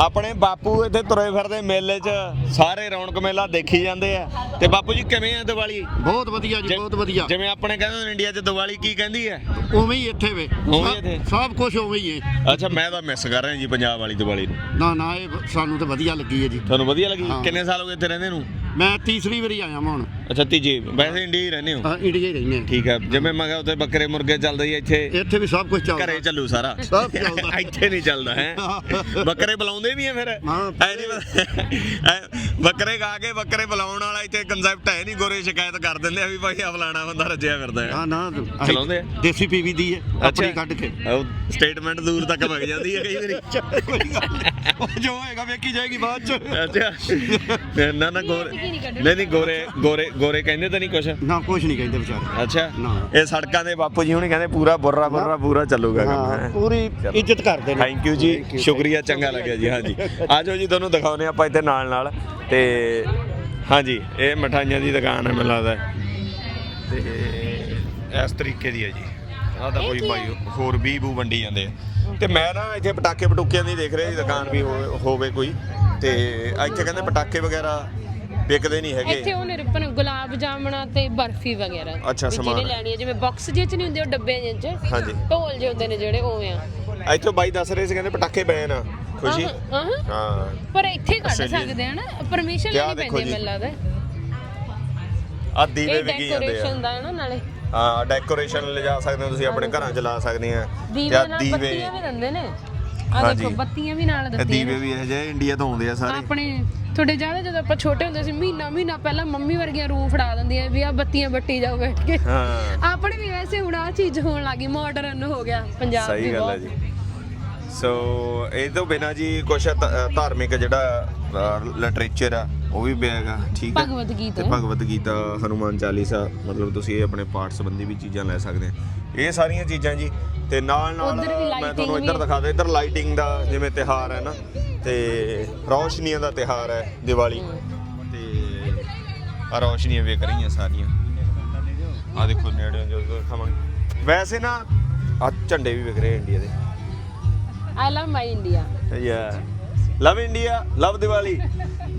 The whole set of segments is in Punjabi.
ਆਪਣੇ ਬਾਪੂ ਇੱਥੇ ਤੁਰੇ ਫਿਰਦੇ ਮੇਲੇ 'ਚ ਸਾਰੇ ਰੌਣਕ ਮੇਲਾ ਦੇਖੀ ਜਾਂਦੇ ਆ। ਤੇ ਬਾਪੂ ਜੀ ਕਿਵੇਂ ਆ ਦੀਵਾਲੀ? ਬਹੁਤ ਵਧੀਆ ਜੀ ਬਹੁਤ ਵਧੀਆ। ਜਿਵੇਂ ਆਪਣੇ ਕਹਿੰਦੇ ਨੇ ਇੰਡੀਆ 'ਚ ਦੀਵਾਲੀ ਕੀ ਕਹਿੰਦੀ ਹੈ ਉਵੇਂ ਹੀ ਇੱਥੇ ਵੇ। ਉਵੇਂ ਹੀ ਸਭ- ਇੱਥੇ। ਸਭ ਕੁਝ ਉਵੇਂ ਹੀ ਹੈ ਅੱਛਾ ਮੈਂ ਤਾਂ ਮਿਸ ਕਰ ਰਿਹਾ ਜੀ ਪੰਜਾਬ ਵਾਲੀ ਦੀਵਾਲੀ ਨੂੰ। ਨਾ ਨਾ ਇਹ ਸਾਨੂੰ ਤਾਂ ਵਧੀਆ ਲੱਗੀ ਹੈ ਜੀ। ਤੁਹਾਨੂੰ ਵਧੀਆ ਲੱਗੀ? ਹਾਂ। ਕਿੰਨੇ ਸਾਲ ਹੋ ਗਏ ਇੱਥੇ ਰਹਿੰਦੇ ਨੂੰ? ਮੈਂ ਤੀਸਰੀ ਵਾਰੀ ਆਇਆ ਮੈਂ ਹੁਣ। ਅੱਛਾ ਤੀਜੀ ਵੈਸੇ ਇੰਡੀਆ ਹੀ ਰਹਿੰਦੇ ਹੋ? ਅ, ਇੰਡੀਆ ਹੀ ਰਹਿੰਦੇ ਠੀਕ ਹੈ ਜਿਵੇਂ ਮੈਂ ਕਿਹਾ ਉੱਥੇ ਬੱਕਰੇ ਮੁਰਗੇ ਚੱਲਦੇ ਹੀ ਇੱਥੇ। ਹਾਂ। ਇੱਥੇ ਵੀ ਸਭ ਕੁਝ ਚੱਲਦਾ। ਘਰੇ ਚੱਲੂ ਸਾਰਾ। ਸਭ ਚੱਲਦਾ। ਇੱਥੇ ਨਹੀਂ ਚੱਲਦਾ ਹੈ। ਬੱਕਰੇ ਬੁਲਾਉਂਦੇ ਵੀ ਆ ਫਿਰ। ਹਾਂ। ਐ ਨਹੀਂ ਬੱਕਰੇ ਗਾ ਕੇ ਬੱਕਰੇ ਬੁਲਾਉਣ ਵਾਲਾ ਇੱਥੇ ਕਨਸੈਪਟ ਹੈ ਨਹੀਂ। ਗੋਰੇ ਸ਼ਿਕਾਇਤ ਕਰ ਦਿੰਦੇ ਆ ਵੀ ਭਾਈ ਆ ਫਲਾਣਾ ਬੰਦਾ ਰੱਜਿਆ ਫਿਰਦਾ ਹੈ। ਹਾਂ ਨਾ। ਚਲਾਉਂਦੇ ਆ? ਦੇਸੀ ਪੀਵੀ ਦੀ ਹੈ ਆਪਣੀ ਕੱਢ ਕੇ। ਉਹ ਸਟੇਟਮੈਂਟ ਦੂਰ ਤੱਕ ਵਗ ਜਾਂਦੀ ਹੈ ਕਈ ਵਾਰੀ। ਕੋਈ ਗੱਲ ਜੋ ਹੋਏਗਾ ਵੇਖੀ ਜਾਏਗੀ ਬਾਅਦ ਚ। ਅੱਛਾ। ਨਾ ਨਾ ਗੋਰੇ ਨਹੀਂ ਨਹੀਂ ਗੋਰੇ ਗੋਰੇ ਗੋਰੇ ਕਹਿੰਦੇ ਤਾਂ ਨਹੀਂ ਕੁਛ? ਨਾ ਕੁਝ ਨਹੀਂ ਕਹਿੰਦੇ ਵਿਚਾਰੇ। ਅੱਛਾ। ਨਾ। ਇਹ ਸੜਕਾਂ ਦੇ ਬਾਪੂ ਜੀ ਹੁਣੀ ਕਹਿੰਦੇ ਪੂਰਾ ਬੁర్ਰਾ ਬੁర్ਰਾ ਪੂਰਾ ਚੱਲੂਗਾ ਕੰਮ। ਹਾਂ। ਪੂਰੀ ਇੱਜ਼ਤ ਕਰਦੇ ਨੇ। ਥੈਂਕ ਯੂ ਜੀ। ਸ਼ੁਕਰੀਆ ਚੰਗਾ ਲੱਗਿਆ ਜੀ ਹਾਂਜੀ। ਆਜੋ ਜੀ ਤੁਹਾਨੂੰ ਦਿਖਾਉਨੇ ਆਪਾਂ ਇੱਥੇ ਨਾਲ ਨਾਲ। ਤੇ ਹਾਂਜੀ ਇਹ ਮਠਾਈਆਂ ਦੀ ਦੁਕਾਨ ਹੈ ਮੈਨੂੰ ਲੱਗਦਾ ਤੇ ਇਸ ਤਰੀਕੇ ਦੀ ਹੈ ਜੀ। ਆਹ ਤਾਂ ਕੋਈ ਭਾਈ ਹੋਰ ਵੀ ਬੂ ਵੰਡੀ ਜਾਂਦੇ ਆ। ਤੇ ਮੈਂ ਨਾ ਇੱਥੇ ਪਟਾਕੇ ਪਟੂਕਿਆਂ ਦੀ ਦੇਖ ਰਿਹਾ ਸੀ ਦੁਕਾਨ ਵੀ ਹੋਵੇ- ਹੋਵੇ ਕੋਈ। ਤੇ ਇੱਥੇ ਕਹਿੰਦੇ ਪਟਾਕੇ ਵਗੈਰਾ ਵਿਕਦੇ ਨਹੀਂ ਹੈਗੇ। ਇੱਥੇ ਉਹਨੇ ਰਿਪਨ ਗੁਲਾਬ ਜਾਮਣਾ ਤੇ ਬਰਫੀ ਵਗੈਰਾ। ਅੱਛਾ, ਵੀ ਸਮਾਨ। ਜਿਹਨੇ ਲੈਣੀ ਹੈ ਜਿਵੇਂ ਬਾਕਸ ਜਿਹੇ ਚ ਨਹੀਂ ਹੁੰਦੇ ਉਹ ਡੱਬੇ ਜਿਹੇ ਚ। ਹਾਂਜੀ। ਢੋਲ ਜਿਹੇ ਹੁੰਦੇ ਨੇ ਜਿਹੜੇ ਉਵੇਂ ਆ। ਇੱਥੇ ਬਾਈ ਦੱਸ ਰਹੇ ਸੀ ਕਹਿੰਦੇ ਪਟਾਕੇ ਬੈਨ ਆ ਖੁਸ਼ੀ? ਆਹ, ਆਹ। ਹਾਂ। ਪਰ ਇੱਥੇ ਕੱਢ ਅੱਛਾ ਜੀ। ਸਕਦੇ ਆ ਨਾ ਪਰਮਿਸ਼ਨ ਲੈਣੀ ਦੇਖੋ ਪੈਂਦੀ ਜੀ। ਮੈਨੂੰ ਲੱਗਦਾ। ਆ ਦੀਵੇ ਇਹ ਵਿਕੀ ਜਾਂਦੇ ਆ। ਡੈਕੋਰੇਸ਼ਨ ਦਾ ਹੈ ਨਾ ਨਾਲੇ। ਹਾਂ ਡੈਕੋਰੇਸ਼ਨ ਲਿਜਾ ਸਕਦੇ ਹੋ ਤੁਸੀਂ ਆਪਣੇ ਘਰਾਂ 'ਚ ਲਾ ਸਕਦੇ ਆ। ਦੀਵੇ ਨਾਲ ਵੀ ਦਿੰਦੇ ਨੇ। ਆ ਹਾਂਜੀ। ਦੇਖੋ ਬੱਤੀਆਂ ਵੀ ਨਾਲ ਇਹ ਦਿੱਤੀਆਂ ਦੀਵੇ ਵੀ ਇਹ ਜਿਹੇ ਇੰਡੀਆ ਤੋਂ ਆਉਂਦੇ ਆ ਸਾਰੇ। ਆਪਣੇ ਤੁਹਾਡੇ ਜ਼ਿਆਦਾ ਜਦੋਂ ਆਪਾਂ ਛੋਟੇ ਹੁੰਦੇ ਸੀ ਮਹੀਨਾ ਮਹੀਨਾ ਪਹਿਲਾਂ ਮੰਮੀ ਵਰਗੀਆਂ ਰੂਹ ਫੜਾ ਦਿੰਦੀਆਂ ਵੀ ਆ ਬੱਤੀਆਂ ਬੱਟੀ ਜਾਓ ਬੈਠ ਕੇ। ਹਾਂ। ਆਪਣੇ ਵੀ ਵੈਸੇ ਹੁਣ ਆ ਚੀਜ਼ ਹੋਣ ਲੱਗੀ ਮਾਡਰਨ ਹੋ ਗਿਆ ਪੰਜਾਬ ਸਹੀ ਵੀ ਗੱਲ ਹੈ ਬਹੁਤ। ਜੀ। ਸੋ ਇਹ ਤੋਂ ਬਿਨਾ ਜੀ ਕੁਝ ਧਾਰਮਿਕ ਜਿਹੜਾ ਲਿਟਰੇਚਰ ਆ ਉਹ ਵੀ ਪਿਆਗਾ ਠੀਕ ਹੈ ਭਗਵਦ ਗੀਤਾ। ਤੇ ਭਗਵਦ ਗੀਤਾ ਹਨੂਮਾਨ ਚਾਲੀਸਾ ਮਤਲਬ ਤੁਸੀਂ ਇਹ ਆਪਣੇ ਪਾਠ ਸੰਬੰਧੀ ਵੀ ਚੀਜ਼ਾਂ ਲੈ ਸਕਦੇ ਆ। ਇਹ ਸਾਰੀਆਂ ਚੀਜ਼ਾਂ ਜੀ ਤੇ ਨਾਲ ਨਾਲ ਮੈਂ ਤੁਹਾਨੂੰ ਇੱਧਰ ਦਿਖਾ ਦੇ ਇੱਧਰ ਲਾਈਟਿੰਗ ਦਾ ਜਿਵੇਂ ਤਿਹਾਰ ਹੈ ਨਾ ਤੇ ਰੌਸ਼ਨੀਆਂ ਦਾ ਤਿਹਾਰ ਹੈ ਦੀਵਾਲੀ। ਤੇ ਆ ਰੌਸ਼ਨੀਆਂ ਵੇਖ ਰਹੀਆਂ ਸਾਰੀਆਂ। ਆ ਦੇਖੋ ਨੇੜੇ ਜਦੋਂ ਦਿਖਾਵਾਂਗੇ। ਵੈਸੇ ਨਾ ਆ ਝੰਡੇ ਵੀ ਵਿਕ ਰਹੇ ਇੰਡੀਆ ਦੇ। ਆਈ ਲਵ ਮਾਈ ਇੰਡੀਆ ਯਾ ਲਵ ਇੰਡੀਆ ਲਵ ਦੀਵਾਲੀ।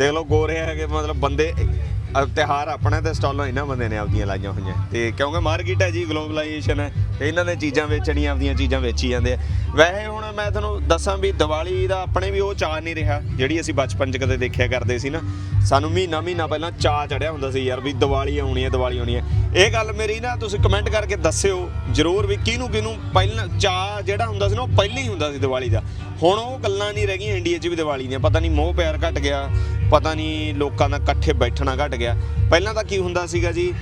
ਦੇਖ ਲਓ ਗੋਰੇ ਹੈਗੇ, ਮਤਲਬ ਬੰਦੇ, ਅਹ ਤਿਉਹਾਰ ਆਪਣੇ ਤੇ ਸਟਾਲਾਂ ਇਹਨਾਂ ਬੰਦੇ ਨੇ ਆਪਦੀਆਂ ਲਾਈਆਂ ਹੋਈਆਂ। ਤੇ ਕਿਉਂਕਿ ਮਾਰਕੀਟ ਹੈ ਜੀ, ਗਲੋਬਲਾਈਜੇਸ਼ਨ ਹੈ, ਤੇ ਇਹਨਾਂ ਨੇ ਚੀਜ਼ਾਂ ਵੇਚਣੀਆਂ, ਆਪਦੀਆਂ ਚੀਜ਼ਾਂ ਵੇਚੀ ਜਾਂਦੇ ਆ। ਵੈਸੇ ਹੁਣ ਮੈਂ ਤੁਹਾਨੂੰ ਦੱਸਾਂ ਵੀ ਦੀਵਾਲੀ ਦਾ ਆਪਣੇ ਵੀ ਉਹ ਚਾਹ ਨਹੀਂ ਰਿਹਾ, ਜਿਹੜੀ ਅਸੀਂ ਬਚਪਨ 'ਚ ਕਦੇ ਦੇਖਿਆ ਕਰਦੇ ਸੀ ਨਾ। ਸਾਨੂੰ ਮਹੀਨਾ ਮਹੀਨਾ ਪਹਿਲਾਂ ਚਾਹ ਚੜਿਆ ਹੁੰਦਾ ਸੀ ਯਾਰ ਵੀ ਦੀਵਾਲੀ ਆਉਣੀ ਹੈ, ਦੀਵਾਲੀ ਆਉਣੀ ਹੈ। ਇਹ ਗੱਲ ਮੇਰੀ ਨਾ ਤੁਸੀਂ ਕਮੈਂਟ ਕਰਕੇ ਦੱਸਿਓ ਜਰੂਰ ਵੀ ਕਿਹਨੂੰ ਕਿਹਨੂੰ ਪਹਿਲਾਂ ਚਾਹ ਜਿਹੜਾ ਹੁੰਦਾ ਸੀ ਨਾ, ਉਹ ਪਹਿਲਾਂ ਹੀ ਹੁੰਦਾ ਸੀ ਦੀਵਾਲੀ ਦਾ। ਹੁਣ ਉਹ ਗੱਲਾਂ ਨਹੀਂ ਰਹਿ ਗਈਆਂ ਇੰਡੀਆ 'ਚ ਵੀ ਦੀਵਾਲੀ ਦੀਆਂ। ਪਤਾ ਨਹੀਂ ਮੋਹ ਪਿਆਰ ਘਟ ਗਿਆ, ਪਤਾ ਨਹੀਂ ਲੋਕਾਂ ਦਾ ਇਕੱਠੇ ਬੈਠਣਾ ਘਟ ਗਿਆ। ਪਹਿਲਾਂ ਤਾਂ ਕੀ ਹੁੰਦਾ ਸੀਗਾ ਜੀ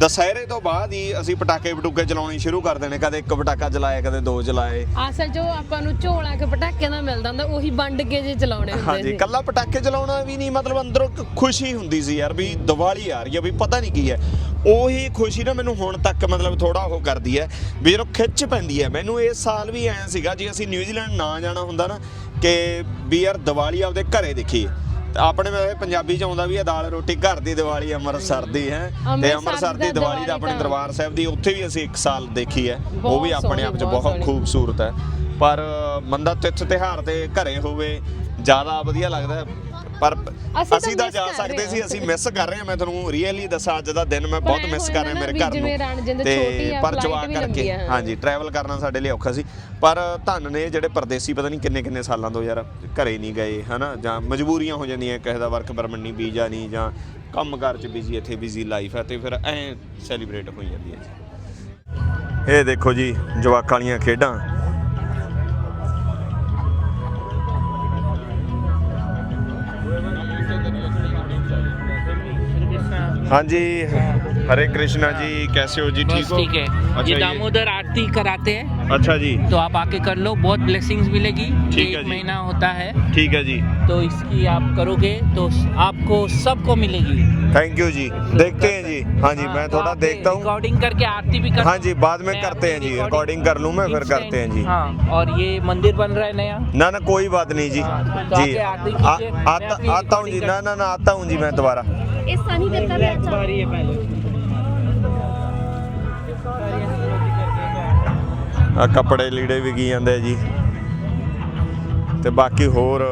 ਦਸਹਿਰੇ ਤੋਂ ਬਾਅਦ ਹੀ ਅਸੀਂ ਪਟਾਕੇ ਪਟੂਕੇ ਚਲਾਉਣੇ ਸ਼ੁਰੂ ਕਰ ਦੇਣੇ। ਕਦੇ ਇੱਕ ਪਟਾਕਾ ਚਲਾਏ ਕਦੇ ਦੋ ਚਲਾਏ। ਅਸਲ ਜੋ ਆਪਾਂ ਨੂੰ ਝੋਲਾ ਕੇ ਪਟਾਕਿਆਂ ਦਾ ਮਿਲਦਾ ਹੁੰਦਾ ਉਹੀ ਵੰਡ ਕੇ ਜੇ ਚਲਾਉਣੇ ਹੁੰਦੇ ਹਾਂਜੀ ਸੀ ਕੱਲਾ ਪਟਾਕੇ ਚਲਾਉਣਾ ਵੀ ਨਹੀਂ ਮਤਲਬ ਅੰਦਰੋਂ ਇੱਕ ਖੁਸ਼ੀ ਹੁੰਦੀ ਸੀ ਯਾਰ ਵੀ ਦੀਵਾਲੀ ਆ ਰਹੀ ਹੈ ਵੀ ਪਤਾ ਨਹੀਂ ਕੀ ਹੈ। ਉਹੀ ਖੁਸ਼ੀ ਨਾ ਮੈਨੂੰ ਹੁਣ ਤੱਕ ਮਤਲਬ ਥੋੜਾ ਉਹ ਕਰਦੀ ਹੈ ਵੀ ਜਦੋਂ ਖਿੱਚ ਪੈਂਦੀ ਹੈ। ਮੈਨੂੰ ਇਸ ਸਾਲ ਵੀ ਐਂ ਸੀਗਾ ਜੇ ਅਸੀਂ ਨਿਊਜ਼ੀਲੈਂਡ ਨਾ ਜਾਣਾ ਹੁੰਦਾ ਨਾ ਕਿ ਵੀ ਯਾਰ ਦੀਵਾਲੀ ਆਪਦੇ ਘਰੇ ਦੇਖੀਏ। ਆਪਣੇ ਵੈਸੇ ਪੰਜਾਬੀ ਚ ਆਉਂਦਾ ਵੀ ਹੈ ਦਾਲ ਰੋਟੀ ਘਰ ਦੀ ਦੀਵਾਲੀ ਅੰਮ੍ਰਿਤਸਰ ਦੀ ਹੈ ਤੇ ਅੰਮ੍ਰਿਤਸਰ ਦੀ ਦਾ ਦੀਵਾਲੀ ਦਾ ਆਪਣੇ ਦਰਬਾਰ ਸਾਹਿਬ ਦੀ ਉੱਥੇ ਵੀ ਅਸੀਂ ਇੱਕ ਸਾਲ ਦੇਖੀ ਹੈ ਉਹ ਵੀ ਆਪਣੇ ਆਪ ਚ ਬਹੁਤ। ਖੂਬਸੂਰਤ ਹੈ ਪਰ ਬੰਦਾ ਤਿੱਥ ਤਿਹਾਰ ਤੇ ਘਰੇ ਹੋਵੇ ਜ਼ਿਆਦਾ ਵਧੀਆ ਲੱਗਦਾ ਹੈ। ਪਰ ਅਸੀਂ ਅਸੀਂ ਤਾਂ miss ਜਾ ਕਰ ਸਕਦੇ ਰਹੇ ਸੀ ਹਾਂ। ਅਸੀਂ ਮਿਸ ਕਰ ਰਹੇ ਹਾਂ। ਮੈਂ ਤੁਹਾਨੂੰ ਰੀਅਲੀ ਦੱਸਾਂ ਅੱਜ ਦਾ ਦਿਨ ਮੈਂ ਬਹੁਤ ਐਂ ਮਿਸ ਕਰ ਰਿਹਾ ਮੇਰੇ ਵੀ ਘਰ ਜਿਵੇਂ ਨੂੰ। ਛੋਟੀ ਆ, ਪਰ flight ਜਵਾਕ ਵੀ ਕਰਕੇ। ਹਾਂਜੀ ਟਰੈਵਲ ਕਰਨਾ ਸਾਡੇ ਲਈ ਔਖਾ ਸੀ। ਪਰ ਧੰਨ ਨੇ ਜਿਹੜੇ ਪਰਦੇਸੀ ਪਤਾ ਨਹੀਂ ਕਿੰਨੇ ਕਿੰਨੇ ਸਾਲਾਂ ਤੋਂ ਯਾਰ ਘਰੇ ਨਹੀਂ ਗਏ ਹਨਾ? ਜਾਂ ਮਜਬੂਰੀਆਂ ਹੋ ਜਾਂਦੀਆਂ ਕਿਸੇ ਦਾ ਵਰਕ ਪਰਮਿਟ ਨਹੀਂ ਵੀਜ਼ਾ ਨਹੀਂ ਜਾਂ ਕੰਮਕਾਰ ਚ ਬਿਜ਼ੀ ਇੱਥੇ ਬਿਜ਼ੀ ਲਾਈਫ ਹੈ ਤੇ ਫਿਰ ਐ ਸੈਲੀਬ੍ਰੇਟ ਹੋਈ ਜਾਂਦੀ ਹੈ ਜੀ। ਇਹ ਦੇਖੋ ਜੀ ਜਵਾਕਾਂ ਵਾਲੀਆਂ ਖੇਡਾਂ। ਹਾਂਜੀ हरे कृष्णा जी कैसे हो? जी ठीक हो? ठीक है। अच्छा ये दामोदर आरती कराते हैं। अच्छा जी। तो आप आके कर लो बहुत ब्लेसिंग्स मिलेगी। ठीक है जी। महीना होता है। ठीक है जी। तो इसकी आप करोगे तो आपको सबको मिलेगी। थैंक यू जी। देखते हैं जी। हाँ जी मैं थोड़ा देखता हूँ। रिकॉर्डिंग करके आरती भी कर हाँ जी बाद में करते हैं जी। रिकॉर्डिंग कर लूँ मैं फिर करते हैं जी। हाँ और ये मंदिर बन रहा है नया? ना ना कोई बात नहीं जी। हाँ, तो जी। आता हूँ जी। ना ना आता हूँ जी मैं दोबारा। ਇਹ ਸਾਨੀ ਦਿੱਤਾ ਵੀ ਅੱਛਾ बारी है पहले ਆ ਕੱਪੜੇ ਲੀੜੇ ਵਿਕੀ ਜਾਂਦੇ ਆ ਜੀ ਤੇ ਬਾਕੀ ਹੋਰ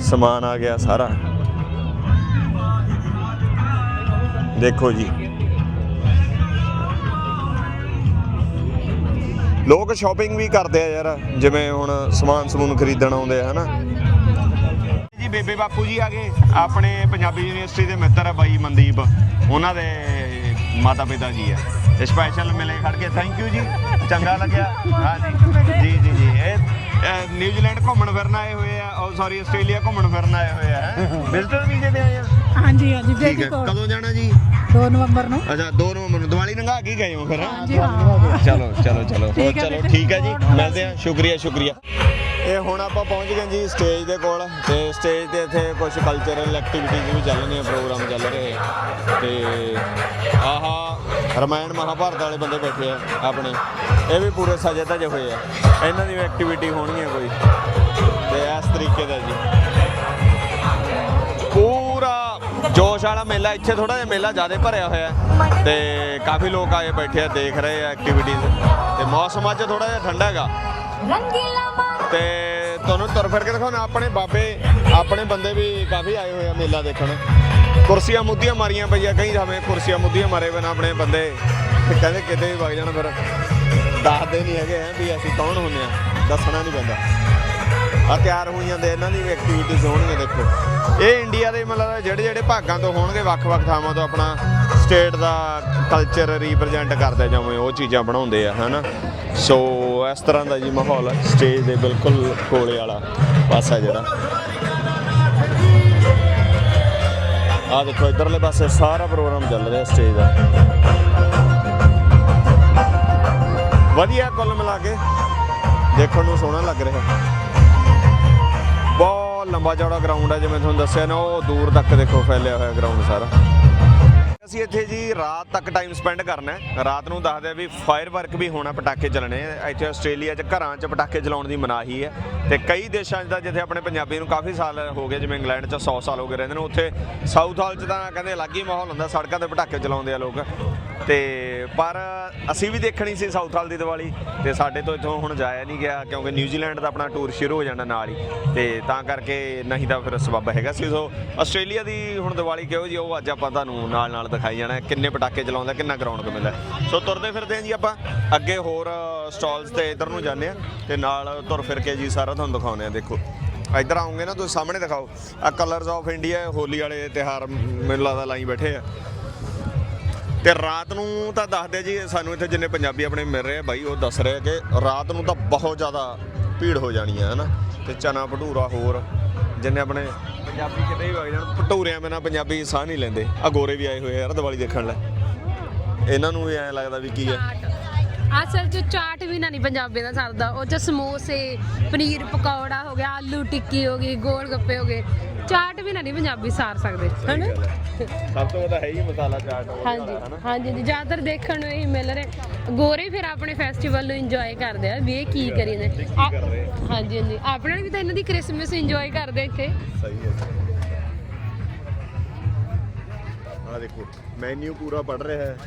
ਸਮਾਨ ਆ ਗਿਆ ਸਾਰਾ ਦੇਖੋ ਜੀ ਲੋਕ ਸ਼ਾਪਿੰਗ ਵੀ ਕਰਦੇ ਆ ਯਾਰ ਜਿਵੇਂ ਹੁਣ ਸਮਾਨ ਸਮੂਨ ਖਰੀਦਣ ਆਉਂਦੇ ਆ ਹਨਾ ਜੀ ਬੇਬੇ ਬਾਪੂ ਜੀ ਆ ਗਏ। ਆਪਣੇ ਪੰਜਾਬੀ ਯੂਨੀਵਰਸਿਟੀ ਦੇ ਮਿੱਤਰ ਆ ਬਾਈ ਮਨਦੀਪ। ਉਹਨਾਂ ਦੇ ਮਾਤਾ ਪਿਤਾ ਜੀ ਆ। ਇਹ ਸਪੈਸ਼ਲ ਮਿਲੇ ਖੜ ਕੇ। ਥੈਂਕ ਯੂ ਜੀ। ਚੰਗਾ ਲੱਗਿਆ। ਹਾਂ ਜੀ ਜੀ ਜੀ। ਇਹ ਇਹ ਨਿਊਜ਼ੀਲੈਂਡ ਘੁੰਮਣ ਫਿਰਨ ਆਏ ਹੋਏ ਆ। ਉਹ ਸੌਰੀ ਆਸਟ੍ਰੇਲੀਆ ਘੁੰਮਣ ਫਿਰਨ ਆਏ ਹੋਏ ਆ। ਵਿਜ਼ਟਰ ਵੀਜ਼ੇ ਤੇ ਆਏ ਆ? ਹਾਂਜੀ ਹਾਂਜੀ। ਠੀਕ ਬੇਟੀ ਹੈ। ਕੋਲ। ਕਦੋਂ ਜਾਣਾ ਜੀ? 2 ਨਵੰਬਰ ਨੂੰ। ਅੱਛਾ 2 ਨਵੰਬਰ ਨੂੰ। ਦੀਵਾਲੀ ਨੰਗਾ ਕੇ ਗਏ ਹੋ ਫਿਰ। ਹੈਂ? ਹਾਂਜੀ ਹਾਂ। ਚਲੋ ਚਲੋ ਚਲੋ। ਠੀਕ ਹੈ ਚਲੋ ਬੇਟੇ। ਠੀਕ ਹੈ ਜੀ। ਮਿਲਦੇ ਹਾਂ। ਸ਼ੁਕਰੀਆ ਸ਼ੁਕਰੀਆ। ਇਹ ਹੁਣ ਆਪਾਂ ਪਹੁੰਚ ਗਏ ਜੀ ਸਟੇਜ ਦੇ ਕੋਲ ਤੇ ਸਟੇਜ ਤੇ ਇੱਥੇ ਕੁਝ ਕਲਚਰਲ ਐਕਟੀਵਿਟੀਜ਼ ਵੀ ਚੱਲ ਰਹੀਆਂ ਪ੍ਰੋਗਰਾਮ ਚੱਲ ਰਹੇ। ਆ। ਤੇ ਆਹਾ, ਰਮਾਇਣ ਮਹਾਭਾਰਤ ਵਾਲੇ ਬੰਦੇ ਬੈਠੇ ਆ ਆਪਣੇ। ਇਹ ਵੀ ਪੂਰੇ ਸਜੇ ਧਜੇ ਹੋਏ ਆ। ਇਹਨਾਂ ਦੀ ਐਕਟੀਵਿਟੀ ਹੋਣੀ ਹੈ ਕੋਈ। ਤੇ ਇਸ ਤਰੀਕੇ ਦਾ ਜੀ। ਪੂਰਾ ਜੋਸ਼ ਵਾਲਾ ਮੇਲਾ, ਇੱਥੇ ਥੋੜਾ ਜਿਹਾ ਮੇਲਾ ਜ਼ਿਆਦਾ ਭਰਿਆ ਹੋਇਆ ਹੈ। ਤੇ ਕਾਫੀ ਲੋਕ ਆਏ ਬੈਠੇ ਆ, ਦੇਖ ਰਹੇ ਆ ਐਕਟੀਵਿਟੀਜ਼ ਤੇ ਮੌਸਮ ਅੱਜ ਥੋੜਾ ਜਿਹਾ ਠੰਡਾ ਹੈਗਾ। ਤੇ ਤੁਹਾਨੂੰ ਤੁਰ ਫਿਰ ਕੇ ਦਿਖਾਉਣਾ ਆਪਣੇ ਬਾਬੇ, ਆਪਣੇ ਬੰਦੇ ਵੀ ਕਾਫੀ ਆਏ ਹੋਏ ਆ ਮੇਲਾ ਦੇਖਣ। ਕੁਰਸੀਆਂ ਮੁੱਦੀਆਂ ਮਾਰੀਆਂ ਪਈਆਂ, ਕਈ ਥਾਵੇਂ ਕੁਰਸੀਆਂ ਮੁੱਦੀਆਂ ਮਾਰੇ ਬਨ ਆਪਣੇ ਬੰਦੇ। ਕਹਿੰਦੇ ਕਿਤੇ ਵੀ ਵਗ ਜਾਣ ਫਿਰ। ਦੱਸਦੇ ਨਹੀਂ ਹੈਗੇ ਆ ਵੀ ਅਸੀਂ ਕੌਣ ਹੁੰਦੇ ਆ, ਦੱਸਣਾ ਨਹੀਂ ਪੈਂਦਾ। ਆ ਤਿਆਰ ਹੋਈ ਜਾਂਦੇ ਇਹਨਾਂ ਦੀ ਵੀ ਐਕਟੀਵਿਟੀਜ਼ ਹੋਣਗੀਆਂ, ਦੇਖੋ। ਇਹ ਇੰਡੀਆ ਦੇ ਮਤਲਬ ਜਿਹੜੇ ਜਿਹੜੇ ਭਾਗਾਂ ਤੋਂ ਹੋਣਗੇ, ਵੱਖ-ਵੱਖ ਥਾਵਾਂ ਤੋਂ ਆਪਣਾ ਸਟੇਟ ਦਾ ਕਲਚਰ ਰਿਪਰੈਜ਼ੈਂਟ ਕਰਦੇ ਜਿਵੇਂ ਉਹ ਚੀਜ਼ਾਂ ਬਣਾਉਂਦੇ ਆ, ਹਨਾ? ਸੋ ਇਸ ਤਰ੍ਹਾਂ ਦਾ ਜੀ ਮਾਹੌਲ ਸਟੇਜ ਦੇ ਬਿਲਕੁਲ ਕੋਲੇ ਵਾਲਾ ਪਾਸਾ ਜਿਹੜਾ। ਆ ਦੇਖੋ, ਇਧਰਲੇ ਪਾਸੇ ਸਾਰਾ ਪ੍ਰੋਗਰਾਮ ਚੱਲ ਰਿਹਾ ਸਟੇਜ ਦਾ। ਵਧੀਆ ਕੁੱਲ ਮਿਲਾ ਕੇ ਦੇਖਣ ਨੂੰ ਸੋਹਣਾ ਲੱਗ ਰਿਹਾ। ਬਹੁਤ ਲੰਬਾ ਚੌੜਾ ਗਰਾਊਂਡ ਹੈ ਜਿਵੇਂ ਤੁਹਾਨੂੰ ਦੱਸਿਆ ਨਾ, ਉਹ ਦੂਰ ਤੱਕ ਦੇਖੋ ਫੈਲਿਆ ਹੋਇਆ ਗਰਾਊਂਡ ਸਾਰਾ। ਅਸੀਂ ਇੱਥੇ ਜੀ ਰਾਤ ਤੱਕ ਟਾਈਮ ਸਪੈਂਡ ਕਰਨਾ ਹੈ। ਰਾਤ ਨੂੰ ਦੱਸਦੇ ਆ ਵੀ ਫਾਇਰ ਵਰਕ ਵੀ ਹੋਣਾ ਪਟਾਕੇ ਚੱਲਣੇ ਇੱਥੇ ਆਸਟ੍ਰੇਲੀਆ 'ਚ ਘਰਾਂ 'ਚ ਪਟਾਕੇ ਚਲਾਉਣ ਦੀ ਮਨਾਹੀ ਹੈ ਤੇ ਕਈ ਦੇਸ਼ਾਂ 'ਚ ਤਾਂ ਜਿੱਥੇ ਆਪਣੇ ਪੰਜਾਬੀ ਨੂੰ ਕਾਫੀ ਸਾਲ ਹੋ ਗਏ, ਜਿਵੇਂ ਇੰਗਲੈਂਡ 'ਚ 100 ਸਾਲ ਹੋ ਗਏ ਰਹਿੰਦੇ ਨੇ, ਉੱਥੇ ਸਾਊਥ ਹਾਲ 'ਚ ਤਾਂ ਕਹਿੰਦੇ ਅਲੱਗ ਹੀ ਮਾਹੌਲ ਹੁੰਦਾ, ਸੜਕਾਂ ਤੇ ਪਟਾਕੇ ਚਲਾਉਂਦੇ ਆ ਲੋਕ। ਤੇ ਪਰ ਅਸੀਂ ਵੀ ਦੇਖਣੀ ਸੀ ਸਾਊਥ ਹਾਲ ਦੀ ਦੀਵਾਲੀ ਤੇ ਸਾਡੇ ਤੋਂ ਇੱਥੋਂ ਹੁਣ ਜਾਇਆ ਨਹੀਂ ਗਿਆ ਕਿਉਂਕਿ ਨਿਊਜ਼ੀਲੈਂਡ ਦਾ ਆਪਣਾ ਟੂਰ ਸ਼ੁਰੂ ਹੋ ਜਾਣਾ ਨਾਲ ਹੀ। ਤੇ ਤਾਂ ਕਰਕੇ ਨਹੀਂ ਤਾਂ ਫਿਰ ਸਬੱਬ ਹੈਗਾ ਸੀ। ਸੋ ਆਸਟ੍ਰੇਲੀਆ ਦੀ ਹੁਣ ਦੀਵਾਲੀ ਕਿਹੋ ਜੀ ਉਹ ਅੱਜ ਆਪਾਂ ਤੁਹਾਨੂੰ ਨਾਲ ਨਾਲ ਦਿਖਾਈ ਜਾਣਾ ਕਿੰਨੇ ਪਟਾਕੇ ਚਲਾਉਂਦਾ, ਕਿੰਨਾ ਗਰਾਊਂਡ ਕੁ ਮਿਲਦਾ ਸੋ ਤੁਰਦੇ ਫਿਰਦੇ ਹਾਂ ਜੀ ਆਪਾਂ, ਅੱਗੇ ਹੋਰ ਸਟਾਲਸ ਤੇ ਇਧਰ ਨੂੰ ਜਾਂਦੇ ਆ ਤੇ ਨਾਲ ਤੁਰ ਫਿਰ ਕੇ ਜੀ ਸਾਰਾ ਤੁਹਾਨੂੰ ਦਿਖਾਉਂਦੇ ਆ ਦੇਖੋ। ਇੱਧਰ ਆਉਂਗੇ ਨਾ, ਤੁਸੀਂ ਸਾਹਮਣੇ ਦਿਖਾਓ। ਆ ਕਲਰਸ ਆਫ ਇੰਡੀਆ ਹੋਲੀ ਵਾਲੇ ਤਿਹਾਰ ਮੈਨੂੰ ਲੱਗਦਾ ਲਾਈ ਬੈਠੇ ਆ। ਤੇ ਰਾਤ ਨੂੰ ਤਾਂ ਦੱਸਦੇ ਜੀ, ਸਾਨੂੰ ਇੱਥੇ ਜਿੰਨੇ ਪੰਜਾਬੀ ਆਪਣੇ ਮਿਲ ਰਹੇ ਆ, ਬਾਈ, ਉਹ ਦੱਸ ਰਹੇ ਕਿ ਰਾਤ ਨੂੰ ਤਾਂ ਬਹੁਤ ਜ਼ਿਆਦਾ ਭੀੜ ਹੋ ਜਾਣੀ ਹੈ, ਹਨਾ? ਤੇ ਚਨਾ ਭਟੂਰਾ ਹੋਰ, ਜਿੰਨੇ ਆਪਣੇ ਪੰਜਾਬੀ ਕਿਤੇ ਵੀ ਵਗ ਜਾਣ। ਭਟੂਰਿਆਂ ਬਿਨਾ ਪੰਜਾਬੀ ਸਾਹ ਨਹੀਂ ਲੈਂਦੇ। ਆ ਗੋਰੇ ਵੀ ਆਏ ਹੋਏ ਆ ਯਾਰ ਦੀਵਾਲੀ ਦੇਖਣ ਲੈ। ਇਹਨਾਂ ਨੂੰ ਵੀ ਐਂ ਲੱਗਦਾ ਵੀ ਕੀ ਹੈ। ਅਸਲ ਚ ਚਾਟ ਵੀ ਨਾ ਨਹੀਂ ਪੰਜਾਬੀ ਦਾ ਸਰਦਾ। ਉਹ ਚ ਸਮੋਸੇ ਪਨੀਰ ਪਕੌੜਾ ਹੋ ਗਿਆ ਆਲੂ ਟਿੱਕੀ ਹੋ ਗਈ ਗੋਲ ਗੱਪੇ ਹੋ ਗਏ। ਚਾਟ ਵੀ ਨਾ ਨਹੀਂ ਪੰਜਾਬੀ ਸਾਰ ਸਕਦੇ ਹਨਾ? ਸਭ ਤੋਂ ਵੱਡਾ ਹੈ ਹੀ ਮਸਾਲਾ ਚਾਟ ਹਾਂਜੀ ਹਾਂਜੀ ਜੀ। ਜ਼ਿਆਦਾਤਰ ਦੇਖਣ ਨੂੰ ਇਹੀ ਮਿਲ ਰਿਹਾ। ਗੋਰੇ ਫਿਰ ਆਪਣੇ ਫੈਸਟੀਵਲ ਨੂੰ ਇੰਜੋਏ ਕਰਦੇ ਆ। ਵੀ ਇਹ ਕੀ ਕਰੀ ਨੇ ਆ- ਹਾਂਜੀ ਹਾਂਜੀ। ਆਪਣੇ ਵੀ ਤਾਂ ਇਹਨਾਂ ਦੀ ਕ੍ਰਿਸਮਸ ਇੰਜੋਏ ਕਰਦੇ ਇੱਥੇ। ਸਹੀ ਹੈ। ਆ ਦੇਖੋ ਮੈਨੂ ਪੂਰਾ ਪੜ ਰਿਹਾ ਹੈ।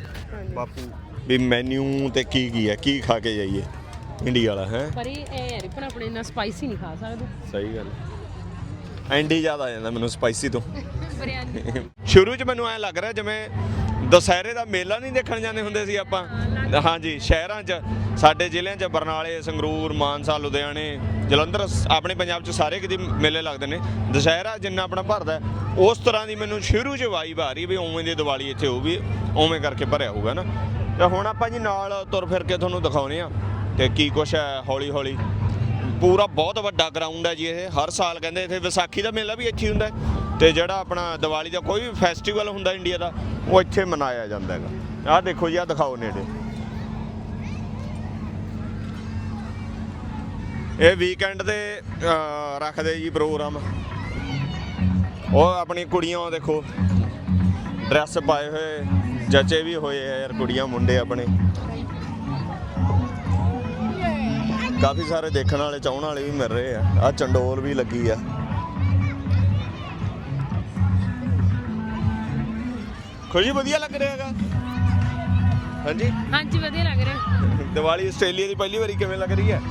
ਬਾਪੂ ਵੀ ਮੈਨੂ ਤੇ ਕੀ ਕੀ ਹੈ ਕੀ ਖਾ ਕੇ ਜਾਈਏ? ਇੰਡੀਆ ਵਾਲਾ ਹੈ? ਪਰ ਇਹ ਇਹ ਯਾਰ ਪਰ ਆਪਣੇ ਇੰਨਾ ਸਪਾਈਸੀ ਨਹੀਂ ਖਾ ਸਕਦੇ। ਸਹੀ ਗੱਲ ਐਂਡੀ ਜ਼ਿਆਦਾ ਆ ਜਾਂਦਾ ਮੈਨੂੰ ਸਪਾਈਸੀ ਤੋਂ। ਬਿਰਿਆਨੀ ਸ਼ੁਰੂ 'ਚ ਮੈਨੂੰ ਐ ਲੱਗ ਰਿਹਾ ਜਿਵੇਂ ਦੁਸਹਿਰੇ ਦਾ ਮੇਲਾ ਨਹੀਂ ਦੇਖਣ ਜਾਂਦੇ ਹੁੰਦੇ ਸੀ ਆਪਾਂ। ਹਾਂਜੀ ਸ਼ਹਿਰਾਂ 'ਚ ਸਾਡੇ ਜ਼ਿਲ੍ਹਿਆਂ 'ਚ ਬਰਨਾਲੇ ਸੰਗਰੂਰ ਮਾਨਸਾ ਲੁਧਿਆਣੇ ਜਲੰਧਰ ਸ- ਆਪਣੇ ਪੰਜਾਬ 'ਚ ਸਾਰੇ ਕਿਤੇ ਮੇਲੇ ਲੱਗਦੇ ਨੇ। ਦੁਸਹਿਰਾ ਜਿੰਨਾ ਆਪਣਾ ਭਰਦਾ ਹੈ, ਉਸ ਤਰ੍ਹਾਂ ਦੀ ਮੈਨੂੰ ਸ਼ੁਰੂ 'ਚ ਵਾਈਬ ਆ ਰਹੀ ਵੀ ਉਵੇਂ ਦੀ ਦੀਵਾਲੀ ਇੱਥੇ ਹੋਊਗੀ ਉਵੇਂ ਕਰਕੇ ਭਰਿਆ ਹੋਊਗਾ ਨਾ। ਤੇ ਹੁਣ ਆਪਾਂ ਜੀ ਨਾਲ ਤੁਰ ਫਿਰ ਕੇ ਤੁਹਾਨੂੰ ਦਿਖਾਉਨੇ ਆ ਤੇ ਕੀ ਕੁਛ ਹੈ ਹੌਲੀ ਹੌਲੀ। ਪੂਰਾ ਬਹੁਤ ਵੱਡਾ ਗਰਾਊਂਡ ਹੈ ਜੀ ਇਹ। ਹਰ ਸਾਲ ਕਹਿੰਦੇ ਇੱਥੇ ਵਿਸਾਖੀ ਦਾ ਮੇਲਾ ਵੀ ਇੱਥੇ ਹੁੰਦਾ ਹੈ। ਤੇ ਜਿਹੜਾ ਆਪਣਾ ਦੀਵਾਲੀ ਦਾ ਕੋਈ ਵੀ ਫੈਸਟੀਵਲ ਹੁੰਦਾ ਇੰਡੀਆ ਦਾ, ਉਹ ਇੱਥੇ ਮਨਾਇਆ ਜਾਂਦਾ ਹੈਗਾ। ਆਹ ਦੇਖੋ ਜੀ, ਆਹ ਦਿਖਾਓ ਨੇੜੇ। ਇਹ ਵੀਕਐਂਡ ਦੇ ਰੱਖਦੇ ਜੀ ਪ੍ਰੋਗਰਾਮ ਉਹ ਆਪਣੀ ਕੁੜੀਆਂ ਦੇਖੋ। ਡਰੈਸ ਪਾਏ ਹੋਏ। ਜੱਚੇ ਵੀ ਹੋਏ ਆ ਯਾਰ ਕੁੜੀਆਂ ਮੁੰਡੇ ਆਪਣੇ। ਕਾਫੀ ਸਾਰੇ ਦੇਖਣ ਵਾਲੇ ਚਾਹਣ ਵਾਲੇ ਵੀ ਮਿਲ ਰਹੇ ਆ। ਆ ਚੰਡੋਲ ਵੀ ਲੱਗੀ ਆ। ਖੁਸ਼ੀ ਵਧੀਆ ਲੱਗ ਰਿਹਾ ਹੈਗਾ? ਹਾਂਜੀ? ਹਾਂਜੀ ਵਧੀਆ ਲੱਗ ਰਿਹਾ। ਦੀਵਾਲੀ ਆਸਟ੍ਰੇਲੀਆ ਦੀ ਪਹਿਲੀ ਵਾਰੀ ਕਿਵੇਂ ਲੱਗ ਰਹੀ ਹੈ?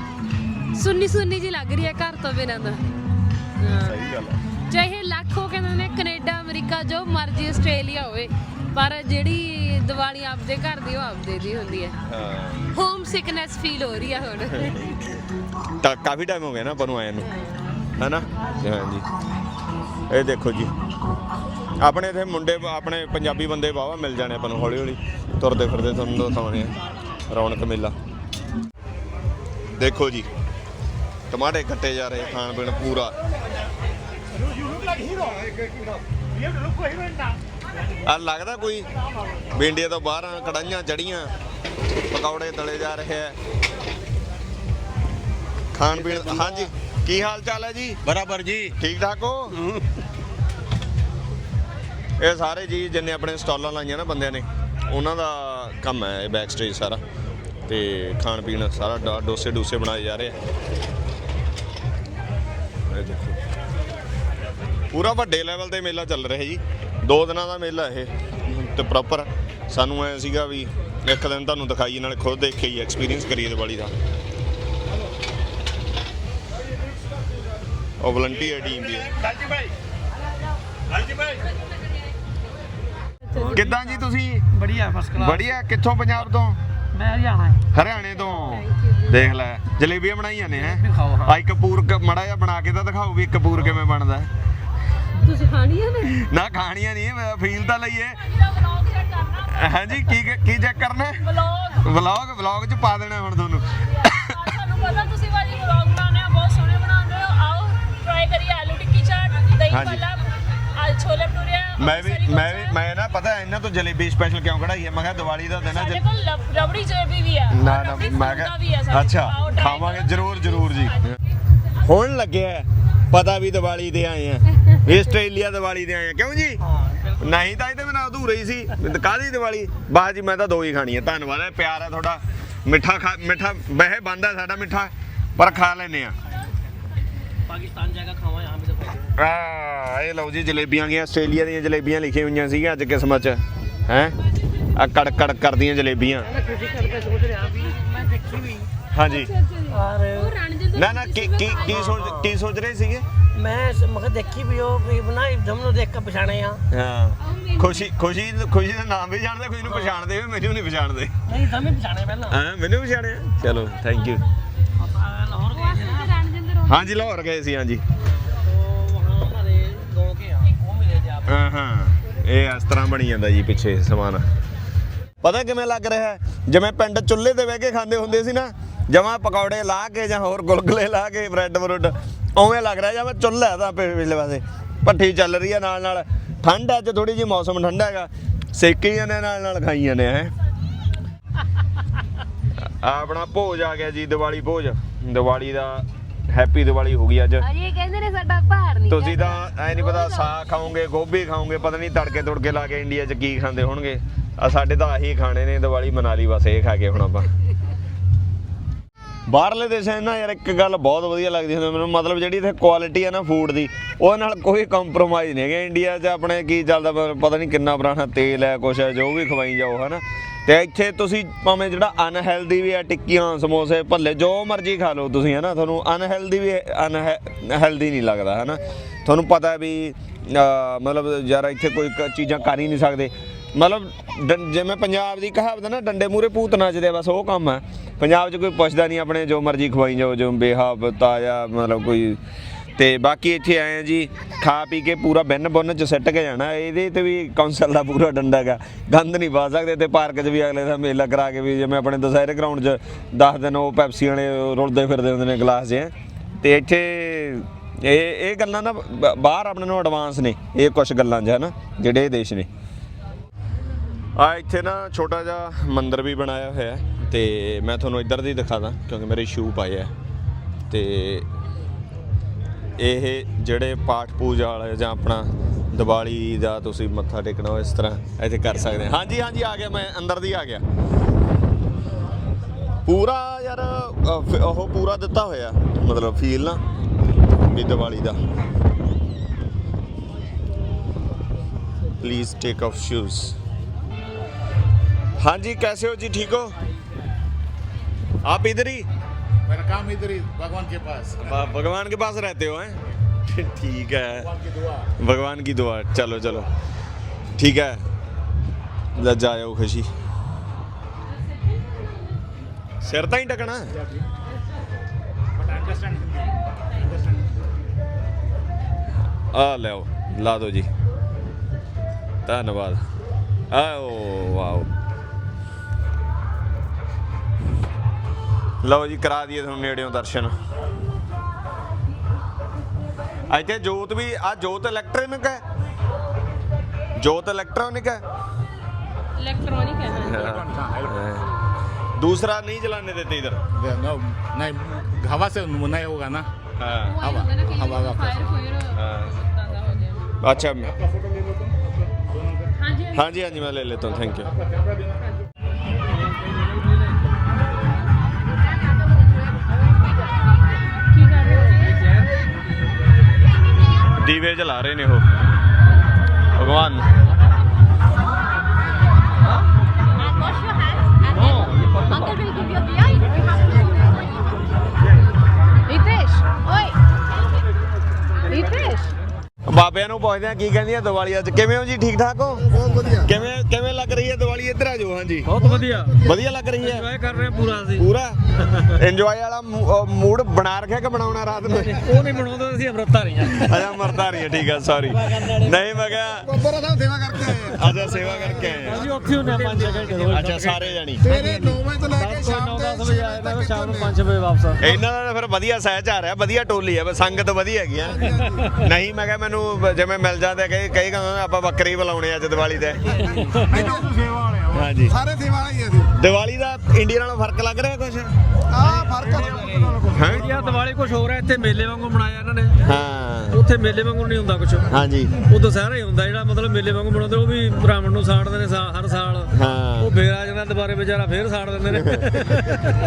ਸੁੰਨੀ ਸੁੰਨੀ ਜੀ ਲੱਗ ਰਹੀ ਹੈ ਘਰ ਤੋਂ ਬਿਨਾਂ ਤਾਂ। ਹਾਂ। ਸਹੀ ਗੱਲ ਹੈ। ਚਾਹੇ ਲੱਖ ਹੋ ਕਹਿੰਦੇ ਨੇ ਕੈਨੇਡਾ ਅਮਰੀਕਾ ਜੋ ਮਰਜ਼ੀ ਆਸਟ੍ਰੇਲੀਆ ਹੋਵੇ। ਪਰ ਜਿਹੜੀ ਦੀਵਾਲੀ ਆਪਦੇ ਘਰ ਦੀ ਉਹ ਆਪਦੇ ਦੀ ਹੁੰਦੀ ਹੈ। ਹਾਂ। ਹੋਮ ਸਿਕਨੈਸ ਫੀਲ ਹੋ ਰਹੀ ਹੈ ਹੁਣ। ਤਾਂ ਕਾਫੀ ਟਾਈਮ ਹੋ ਗਿਆ ਨਾ ਆਪਾਂ ਨੂੰ ਆਇਆ ਨੂੰ। ਹੈਨਾ? ਹਾਂਜੀ। ਇਹ ਦੇਖੋ ਜੀ। ਆਪਣੇ ਇੱਥੇ ਮੁੰਡੇ ਆਪਣੇ ਪੰਜਾਬੀ ਬੰਦੇ ਵਾਹਵਾ ਮਿਲ ਜਾਣੇ ਆਪਾਂ ਨੂੰ ਹੌਲੀ ਹੌਲੀ। ਤੁਰਦੇ ਫਿਰਦੇ ਤੁਹਾਨੂੰ ਦਿਖਾਉਣੇ ਆ। ਰੌਣਕ ਮੇਲਾ। ਦੇਖੋ ਜੀ। ਟਮਾਟੇ ਕੱਟੇ ਜਾ ਰਹੇ ਖਾਣ ਪੀਣ ਪੂਰਾ। ਆ ਲੱਗਦਾ ਕੋਈ ਵੀ ਇੰਡੀਆ ਤੋਂ ਬਾਹਰ ਆ, ਕੜਾਹੀਆਂ ਚੜੀਆਂ ਪਕੌੜੇ ਤਲੇ ਜਾ ਰਹੇ ਆ। ਖਾਣ ਪੀਣ ਹਾਂਜੀ ਕੀ ਹਾਲ ਚਾਲ ਹੈ ਜੀ? ਬਰਾਬਰ ਜੀ। ਠੀਕ ਠਾਕ ਹੋ? ਇਹ ਸਾਰੇ ਜੀ ਜਿੰਨੇ ਆਪਣੇ ਸਟਾਲਾਂ ਲਾਈਆਂ ਨਾ ਬੰਦਿਆਂ ਨੇ ਉਹਨਾਂ ਦਾ ਕੰਮ ਹੈ ਇਹ ਬੈਕ ਸਟੇਜ ਸਾਰਾ। ਤੇ ਖਾਣ ਪੀਣ ਸਾਰਾ ਡੋਸੇ ਡੂਸੇ ਬਣਾਏ ਜਾ ਰਹੇ ਆ। ਇਹ ਦੇਖੋ। ਪੂਰਾ ਵੱਡੇ ਲੈਵਲ ਤੇ ਮੇਲਾ ਚੱਲ ਰਿਹਾ ਜੀ। ਦੋ ਦਿਨਾਂ ਦਾ ਮੇਲਾ ਇਹ ਤੇ ਪ੍ਰੋਪਰ ਸਾਨੂੰ ਐ ਸੀਗਾ ਵੀ ਇੱਕ ਦਿਨ ਤੁਹਾਨੂੰ ਦਿਖਾਈਏ ਨਾਲ ਖੁਦ ਦੇਖ ਕੇ ਹੀ ਐਕਸਪੀਰੀਅੰਸ ਕਰੀਏ ਦੀਵਾਲੀ ਦਾ। ਉਹ ਵਲੰਟੀਅਰ ਟੀਮ ਦੀ ਕਿੱਦਾਂ ਜੀ ਤੁਸੀਂ? ਬੜੀਆ ਫਸਟ ਕਲਾਸ ਬੜੀਆ ਕਿੱਥੋਂ ਪੰਜਾਬ ਤੋਂ? ਮੈਂ ਹਰਿਆਣਾ ਹੈ ਹਰਿਆਣੇ ਤੋਂ। ਦੇਖ ਲੈ ਜਲੇਬੀਆਂ ਬਣਾਈਆਂ ਨੇ ਹੈ। ਆਈ ਕਪੂਰ ਕ- ਮਾੜਾ ਜਿਹਾ ਬਣਾ ਕੇ ਤਾਂ ਦਿਖਾਓ ਵੀ ਕਪੂਰ ਕਿਵੇਂ ਬਣਦਾ ਹੈ। ਤੁਸੀਂ ਖਾਣੀਆਂ ਨੇ? ਨਾ ਖਾਣੀਆਂ ਨਹੀਂ ਮੈਂ ਫੀਲ ਤਾਂ ਲਈਏ ਹਾਂਜੀ ਕੀ ਕੀ ਚੈੱਕ ਕਰਨਾ? ਹੈ ਵਲੌਗ ਵਲੌਗ ਵਲੌਗ ਚ ਪਾ ਦੇਣਾ ਹੁਣ ਤੁਹਾਨੂੰ। ਤੁਹਾਨੂੰ ਪਤਾ ਤੁਸੀਂ ਵਾਲੀ ਵਲੌਗ ਬਣਾਉਂਦੇ ਹੋ ਬਹੁਤ ਸੋਹਣੇ ਬਣਾਉਂਦੇ ਹੋ। ਆਓ ਟਰਾਈ ਕਰੀਏ ਆਲੂ ਟਿੱਕੀ ਚਾਟ ਦਹੀਂ। ਭੱਲਾ ਆ ਛੋਲੇ ਭਟੂਰੇ ਮੈਂ ਵੀ ਮੈਂ ਵੀ ਮੈਂ ਨਾ ਪਤਾ ਇਹਨਾਂ ਤੋਂ ਜਲੇਬੀ ਸਪੈਸ਼ਲ ਕਿਉਂ ਕਢਾਈ ਹੈ? ਮੈਂ ਕਿਹਾ ਦੀਵਾਲੀ ਦਾ ਦਿਨ ਹੈ ਸਾਡੇ ਕੋਲ ਰਬੜੀ ਜਲੇਬੀ ਵੀ ਨਾ ਨਾ ਮੈਂ ਕਿਹਾ ਅੱਛਾ ਖਾਵਾਂਗੇ। ਜਰੂਰ ਜਰੂਰ ਜੀ। ਹੁਣ ਲੱਗਿਆ ਪਤਾ ਵੀ ਦੀਵਾਲੀ ਤੇ ਆਏ ਆ। ਵੀ ਆਸਟ੍ਰੇਲੀਆ ਦੀਵਾਲੀ ਤੇ ਆਏ ਆ। ਕਿਉਂ ਜੀ? ਨਹੀਂ ਤਾਂ ਇਹ ਤੇ ਮੇਰਾ ਹੀ ਸੀ। ਕਾਹਦੀ ਦੀਵਾਲੀ? ਬਾਹ ਜੀ ਮੈਂ ਤਾਂ ਦੋ ਹੀ ਖਾਣੀ ਆ। ਧੰਨਵਾਦ ਹੈ ਪਿਆਰ ਆ ਤੁਹਾਡਾ। ਮਿੱਠਾ ਖਾ ਮਿੱਠਾ ਵਹਿ ਬੰਦਾ ਸਾਡਾ ਮਿੱਠਾ ਪਰ ਖਾ ਲੈਨੇ ਆ। ਪਾਕਿਸਤਾਨ ਜਾਏਗਾ ਖਾਵਾਂ ਯਹਾਂ ਪੇ ਤਾਂ ਆ ਇਹ ਲਓ ਜੀ ਜਲੇਬੀਆਂ ਗਿਆ ਆਸਟ੍ਰੇਲੀਆ ਦੀਆਂ ਜਲੇਬੀਆਂ ਲਿਖੀਆਂ ਹੋਈਆਂ ਸੀਗੀਆਂ ਅੱਜ ਕਿਸਮਤ ਚ। ਹੈ? ਆ ਕੜ ਕੜ ਕਰਦੀਆਂ ਜਲੇਬੀਆਂ। ਮੈਂ ਦੇਖੀ ਹੋਈ। ਹਾਂਜੀ। ਔਰ ਨਾ ਨਾ ਕੀ ਕੀ ਕੀ ਸੋਚ ਕੀ ਸੋਚ ਰਹੇ ਸੀਗੇ? ਮੈਂ ਮੈਂ ਦੇਖੀ ਵੀ ਉਹ ਵੀ ਬਣਾ ਇਬਦਮ ਨੂੰ ਦੇਖ ਕੇ ਪਛਾਣੇ ਆ। ਖੁਸ਼ੀ ਖੁਸ਼ੀ ਖੁਸ਼ੀ ਦਾ ਨਾਮ ਵੀ ਜਾਣਦਾ ਖੁਸ਼ੀ ਨੂੰ ਪਛਾਣਦੇ ਹੋ ਮੈਨੂੰ ਨਹੀਂ ਪਛਾਣਦੇ। ਨਹੀਂ ਸਮੇਂ ਪਛਾਣੇ ਪਹਿਲਾਂ। ਹਾਂ ਮੈਨੂੰ ਪਛਾਣਿਆ ਚਲੋ ਥੈਂਕ ਯੂ ਹਾਂਜੀ ਲਾਹੌਰ ਗਏ ਸੀ ਹਾਂ ਹਾਂ। ਇਹ ਇਸ ਤਰ੍ਹਾਂ ਬਣੀ ਜਾਂਦਾ ਜੀ ਪਿੱਛੇ ਸਮਾਨ। ਪਤਾ ਕਿਵੇਂ ਲੱਗ ਰਿਹਾ ਜਿਵੇਂ ਪਿੰਡ ਚੁੱਲ੍ਹੇ ਤੇ ਬਹਿ ਕੇ ਖਾਂਦੇ ਹੁੰਦੇ ਸੀ ਨਾ ਜਮਾ ਪਕੌੜੇ ਲਾ ਕੇ ਜਾਂ ਹੋਰ ਗੁਲਗੁਲੇ ਲਾ ਕੇ ਬ੍ਰੈਡ ਬਰੁੱਡ ਉਵੇਂ ਲੱਗ ਰਿਹਾ ਜਿਵੇਂ ਚੁੱਲ੍ਹਾ ਤਾਂ ਪਿ- ਪਿਛਲੇ ਪਾਸੇ। ਭੱਠੀ ਚੱਲ ਰਹੀ ਹੈ ਨਾਲ ਨਾਲ। ਠੰਡ ਹੈ ਅੱਜ ਥੋੜੀ ਜਿਹੀ ਮੌਸਮ ਠੰਡਾ ਹੈਗਾ। ਸੇਕੀ ਜਾਂਦੇ ਨਾਲ ਨਾਲ ਖਾਈ ਜਾਂਦੇ ਹੈ। ਆਪਣਾ ਭੋਜ ਆ ਗਿਆ ਜੀ ਦੀਵਾਲੀ ਭੋਜ। ਦੀਵਾਲੀ ਦਾ ਹੈਪੀ ਦੀਵਾਲੀ ਹੋ ਗਈ ਅੱਜ। ਅਜੇ ਕਹਿੰਦੇ ਨੇ ਸਾਡਾ ਭਾਰ ਨਹੀਂ ਤੁਸੀਂ ਤਾਂ ਐ ਨਹੀਂ ਪਤਾ ਸਾਗ ਖਾਓਗੇ ਗੋਭੀ ਖਾਓਗੇ ਪਤਾ ਨਹੀਂ ਤੜਕੇ ਤੁੜਕੇ ਲਾ ਕੇ ਇੰਡੀਆ 'ਚ ਕੀ ਖਾਂਦੇ ਹੋਣਗੇ। ਆ ਸਾਡੇ ਤਾਂ ਆਹੀ ਖਾਣੇ ਨੇ ਦੀਵਾਲੀ ਮਨਾ ਲਈ ਬਸ ਇਹ ਖਾ ਕੇ ਹੁਣ ਆਪਾਂ। ਬਾਹਰਲੇ ਦੇਸ਼ਾਂ 'ਚ ਨਾ ਯਾਰ ਇੱਕ ਗੱਲ ਬਹੁਤ ਵਧੀਆ ਲੱਗਦੀ ਹੁੰਦੀ ਮੈਨੂੰ ਮਤਲਬ ਜਿਹੜੀ ਇੱਥੇ ਕੁਆਲਿਟੀ ਹੈ ਨਾ ਫੂਡ ਦੀ, ਉਹਦੇ ਨਾਲ ਕੋਈ ਕੰਪਰੋਮਾਈਜ਼ ਨਹੀਂ ਹੈਗਾ। ਇੰਡੀਆ 'ਚ ਆਪਣੇ ਕੀ ਚੱਲਦਾ ਪਤਾ ਨਹੀਂ ਕਿੰਨਾ ਪੁਰਾਣਾ ਤੇਲ ਹੈ, ਕੁਛ ਹੈ, ਜੋ ਵੀ ਖਵਾਈ ਜਾਓ, ਹਨਾ। ਤੇ ਇੱਥੇ ਤੁਸੀਂ ਭਾਵੇਂ ਜਿਹੜਾ ਅਨਹੈਲਦੀ ਵੀ ਹੈ, ਟਿੱਕੀਆਂ, ਸਮੋਸੇ, ਭੱਲੇ, ਜੋ ਮਰਜ਼ੀ ਖਾ ਲਓ ਤੁਸੀਂ, ਹਨਾ। ਤੁਹਾਨੂੰ ਅਨਹੈਲਦੀ ਵੀ ਅਨਹੈਲਦੀ ਨਹੀਂ ਲੱਗਦਾ, ਹਨਾ। ਤੁਹਾਨੂੰ ਪਤਾ ਵੀ ਮਤਲਬ ਯਾਰ ਇੱਥੇ ਕੋਈ ਕ- ਚੀਜ਼ਾਂ ਕਰ ਹੀ ਨਹੀਂ ਸਕਦੇ। ਮਤਲਬ ਡੰ- ਜਿਵੇਂ ਪੰਜਾਬ ਦੀ ਕਹਾਵਤ ਹੈ ਨਾ ਡੰਡੇ ਮੂਰੇ ਭੂਤ ਨੱਚਦੇ ਆ, ਬਸ ਉਹ ਕੰਮ ਹੈ। ਪੰਜਾਬ 'ਚ ਕੋਈ ਪੁੱਛਦਾ ਨਹੀਂ ਆਪਣੇ ਜੋ ਮਰਜ਼ੀ ਖਵਾਈ ਜਾਓ ਜੋ ਬੇਹਬ ਤਾਜ਼ਾ ਮਤਲਬ ਕੋਈ ਤੇ ਬਾਕੀ ਇੱਥੇ ਆਏ ਆ ਜੀ ਖਾ ਪੀ ਕੇ ਪੂਰਾ ਬਿੰਨ ਬੁੰਨ ਚ ਸਿੱਟ ਕੇ ਜਾਣਾ ਇਹਦੇ ਤੇ ਵੀ ਕੌਂਸਲ ਦਾ ਪੂਰਾ ਡੰਡਾ ਗਾ ਗੰਦ ਨਹੀਂ ਪਾ ਸਕਦੇ ਤੇ ਪਾਰਕ 'ਚ ਵੀ ਅਗਲੇ ਦਾ ਮੇਲਾ ਕਰਾ ਕੇ ਵੀ ਜਿਵੇਂ ਆਪਣੇ ਦੁਸਹਿਰੇ ਗਰਾਊਂਡ 'ਚ 10 ਦਿਨ ਉਹ ਪੈਪਸੀ ਵਾਲੇ ਰੁਲਦੇ ਫਿਰਦੇ ਹੁੰਦੇ ਨੇ ਗਲਾਸ 'ਚ ਤੇ ਇੱਥੇ ਇਹ ਇਹ ਗੱਲਾਂ ਨਾ ਬ- ਬਾਹਰ ਆਪਣੇ ਨੂੰ ਐਡਵਾਂਸ ਨੇ ਇਹ ਕੁਝ ਗੱਲਾਂ 'ਚ ਹੈ ਨਾ ਜਿਹੜੇ ਇਹ ਦੇਸ਼ ਨੇ। ਆ ਇੱਥੇ ਨਾ ਛੋਟਾ ਜਿਹਾ ਮੰਦਿਰ ਵੀ ਬਣਾਇਆ ਹੋਇਆ ਹੈ ਤੇ ਮੈਂ ਤੁਹਾਨੂੰ ਇੱਧਰ ਦੀ ਦਿਖਾ ਦਾਂ, ਕਿਉਂਕਿ ਮੇਰੇ ਸ਼ੂ ਪਾਏ ਆ। ਤੇ ਇਹ ਜਿਹੜੇ ਪਾਠ ਪੂਜਾ ਵਾਲੇ ਜਾਂ ਆਪਣਾ ਦੀਵਾਲੀ ਦਾ ਤੁਸੀਂ ਮੱਥਾ ਟੇਕਣਾ ਹੋ ਇਸ ਤਰ੍ਹਾਂ ਇੱਥੇ ਕਰ ਸਕਦੇ ਹਾਂ। ਹਾਂਜੀ ਹਾਂਜੀ, ਆ ਗਿਆ ਮੈਂ, ਅੰਦਰ ਦੀ ਆ ਗਿਆ। ਪੂਰਾ ਯਾਰ ਉਹ ਪੂਰਾ ਦਿੱਤਾ ਹੋਇਆ, ਮਤਲਬ ਫੀਲ ਨਾ, ਵੀ ਦੀਵਾਲੀ ਦਾ। ਪਲੀਜ਼ ਟੇਕ ਆਫ ਸ਼ੂਜ਼ हाँ जी कैसे हो जी ठीक हो आप इधर ही मेरा काम इधर ही भगवान के पास भ- भगवान के पास रहते हो हैं ठीक है भगवान की दुआ भगवान की दुआ चलो चलो ठीक है ਲੈ ਜਾ ਆਓ ਖੁਸ਼ੀ ਸਿਰ ਤਾਂ ਹੀ ਟਕਣਾ बट अंडरस्टैंड अंडरस्टैंड ਆ ਲਿਆਓ ਲਾ ਦਿਓ ਜੀ ਧੰਨਵਾਦ ਆਓ ਵਾਓ ਲਓ ਜੀ ਕਰਾ ਦਈਏ ਤੁਹਾਨੂੰ ਨੇੜਿਓਂ ਦਰਸ਼ਨ ਇੱਥੇ ਜੋਤ ਵੀ ਆ ਜੋਤ ਇਲੈਕਟ੍ਰੋਨਿਕ ਹੈ ਜੋਤ ਇਲੈਕਟ੍ਰੋਨਿਕ ਹੈ ਇਲੈਕਟ੍ਰੋਨਿਕ ਹੈ दूसरा नहीं चलाने देते इधर नो नहीं हवा से नहीं होगा ना हाँ हवा हवा हवा ਫਾਇਰ ਫਾਇਰ हाँ। अच्छा ਹਾਂਜੀ हाँ जी हाँ जी मैं ले लेता हूँ थैंक यू ਦੀਵੇ ਜਲਾ ਰਹੇ ਨੇ ਉਹ। ਭਗਵਾਨ। ਬਾਬਿਆਂ ਨੂੰ ਪੁੱਛਦੇ ਆ ਕੀ ਕਹਿੰਦੀਆਂ ਦੀਵਾਲੀ ਅੱਜ? ਕਿਵੇਂ ਹੋ ਜੀ? ਠੀਕ ਠਾਕ ਹੋ? ਬਹੁਤ ਵਧੀਆ। ਕਿਵੇਂ ਕਿਵੇਂ ਲੱਗ ਰਹੀ ਹੈ ਦੀਵਾਲੀ ਇੱਧਰ ਆ ਜਾਓ ਹਾਂਜੀ। ਬਹੁਤ ਵਧੀਆ। ਵਧੀਆ ਲੱਗ ਰਹੀ ਹੈ? ਇੰਜੋਏ ਕਰ ਰਹੇ ਹਾਂ ਪੂਰਾ ਅਸੀਂ। ਪੂਰਾ? ਇੰਜੋਏ ਵਾਲਾ ਮੂਡ ਬਣਾ ਰੱਖਿਆ ਕਿ ਬਣਾਉਣਾ ਰਾਤ ਨੂੰ? ਉਹ ਨਹੀਂ ਬਣਾਉਂਦੇ ਅਸੀਂ ਅੰਮ੍ਰਿਤਧਾਰੀ ਆ ਅੱਛਾ ਮਰਦਾ ਰਹੀ ਹੈ ਠੀਕ ਹੈ ਸੌਰੀ ਨਹੀਂ ਮੈਂ ਕਿਹਾ ਬੱਬਰਾ ਸਾਹਿਬ ਸੇਵਾ ਕਰਕੇ ਆਏ ਅੱਛਾ ਸੇਵਾ ਕਰਕੇ ਆਏ ਅਸੀਂ ਉੱਥੇ ਹੁੰਦੇ ਆ 5 ਘੰਟੇ ਆ ਰੋਜ਼ ਅੱਛਾ ਸਾਰੇ ਜਾਣੀ। ਸਵੇਰੇ 9 ਵਜੇ ਤੋਂ ਲੈ ਕੇ ਸ਼ਾਮ 9 ਵਜੇ ਆਏ ਤਾਂ ਸ਼ਾਮ ਨੂੰ 5 ਵਜੇ ਵਾਪਸ। ਇਹਨਾਂ ਦਾ ਤਾਂ ਫਿਰ ਵਧੀਆ ਸਹਿਜ ਆ ਰਿਹਾ ਵਧੀਆ ਟੋਲੀ ਹੈ ਬਸ ਸੰਗਤ ਵਧੀਆ ਹੈਗੀ ਆ ਨਹੀਂ ਮੈਂ ਕਿਹਾ ਮੈਨੂੰ ਨੂੰ ਜਿਵੇਂ ਮਿਲ ਜਾਂਦੇ ਕਈ ਕਈ ਕਹਿੰਦੇ ਆਪਾਂ ਬੱਕਰੀ ਬੁਲਾਉਣੇ ਆ ਅਸੀਂ। ਦੀਵਾਲੀ ਦਾ ਮੇਲੇ ਵਾਂਗੂ ਮਨਾਇਆ ਹੁੰਦਾ ਕੁਝ ਉਹ ਦੁਸਹਿਰਾ ਹੀ ਹੁੰਦਾ ਜਿਹੜਾ ਮਤਲਬ ਮੇਲੇ ਵਾਂਗੂ ਬਣਾਉਂਦੇ ਉਹ ਵੀ ਬ੍ਰਾਹਮਣ ਨੂੰ ਸਾੜਦੇ ਨੇ ਹਰ ਸਾਲ। ਹਾਂ। ਜਾਂਦਾ ਦੁਬਾਰੇ ਵਿਚਾਰਾ ਫੇਰ ਸਾੜ ਦਿੰਦੇ ਨੇ।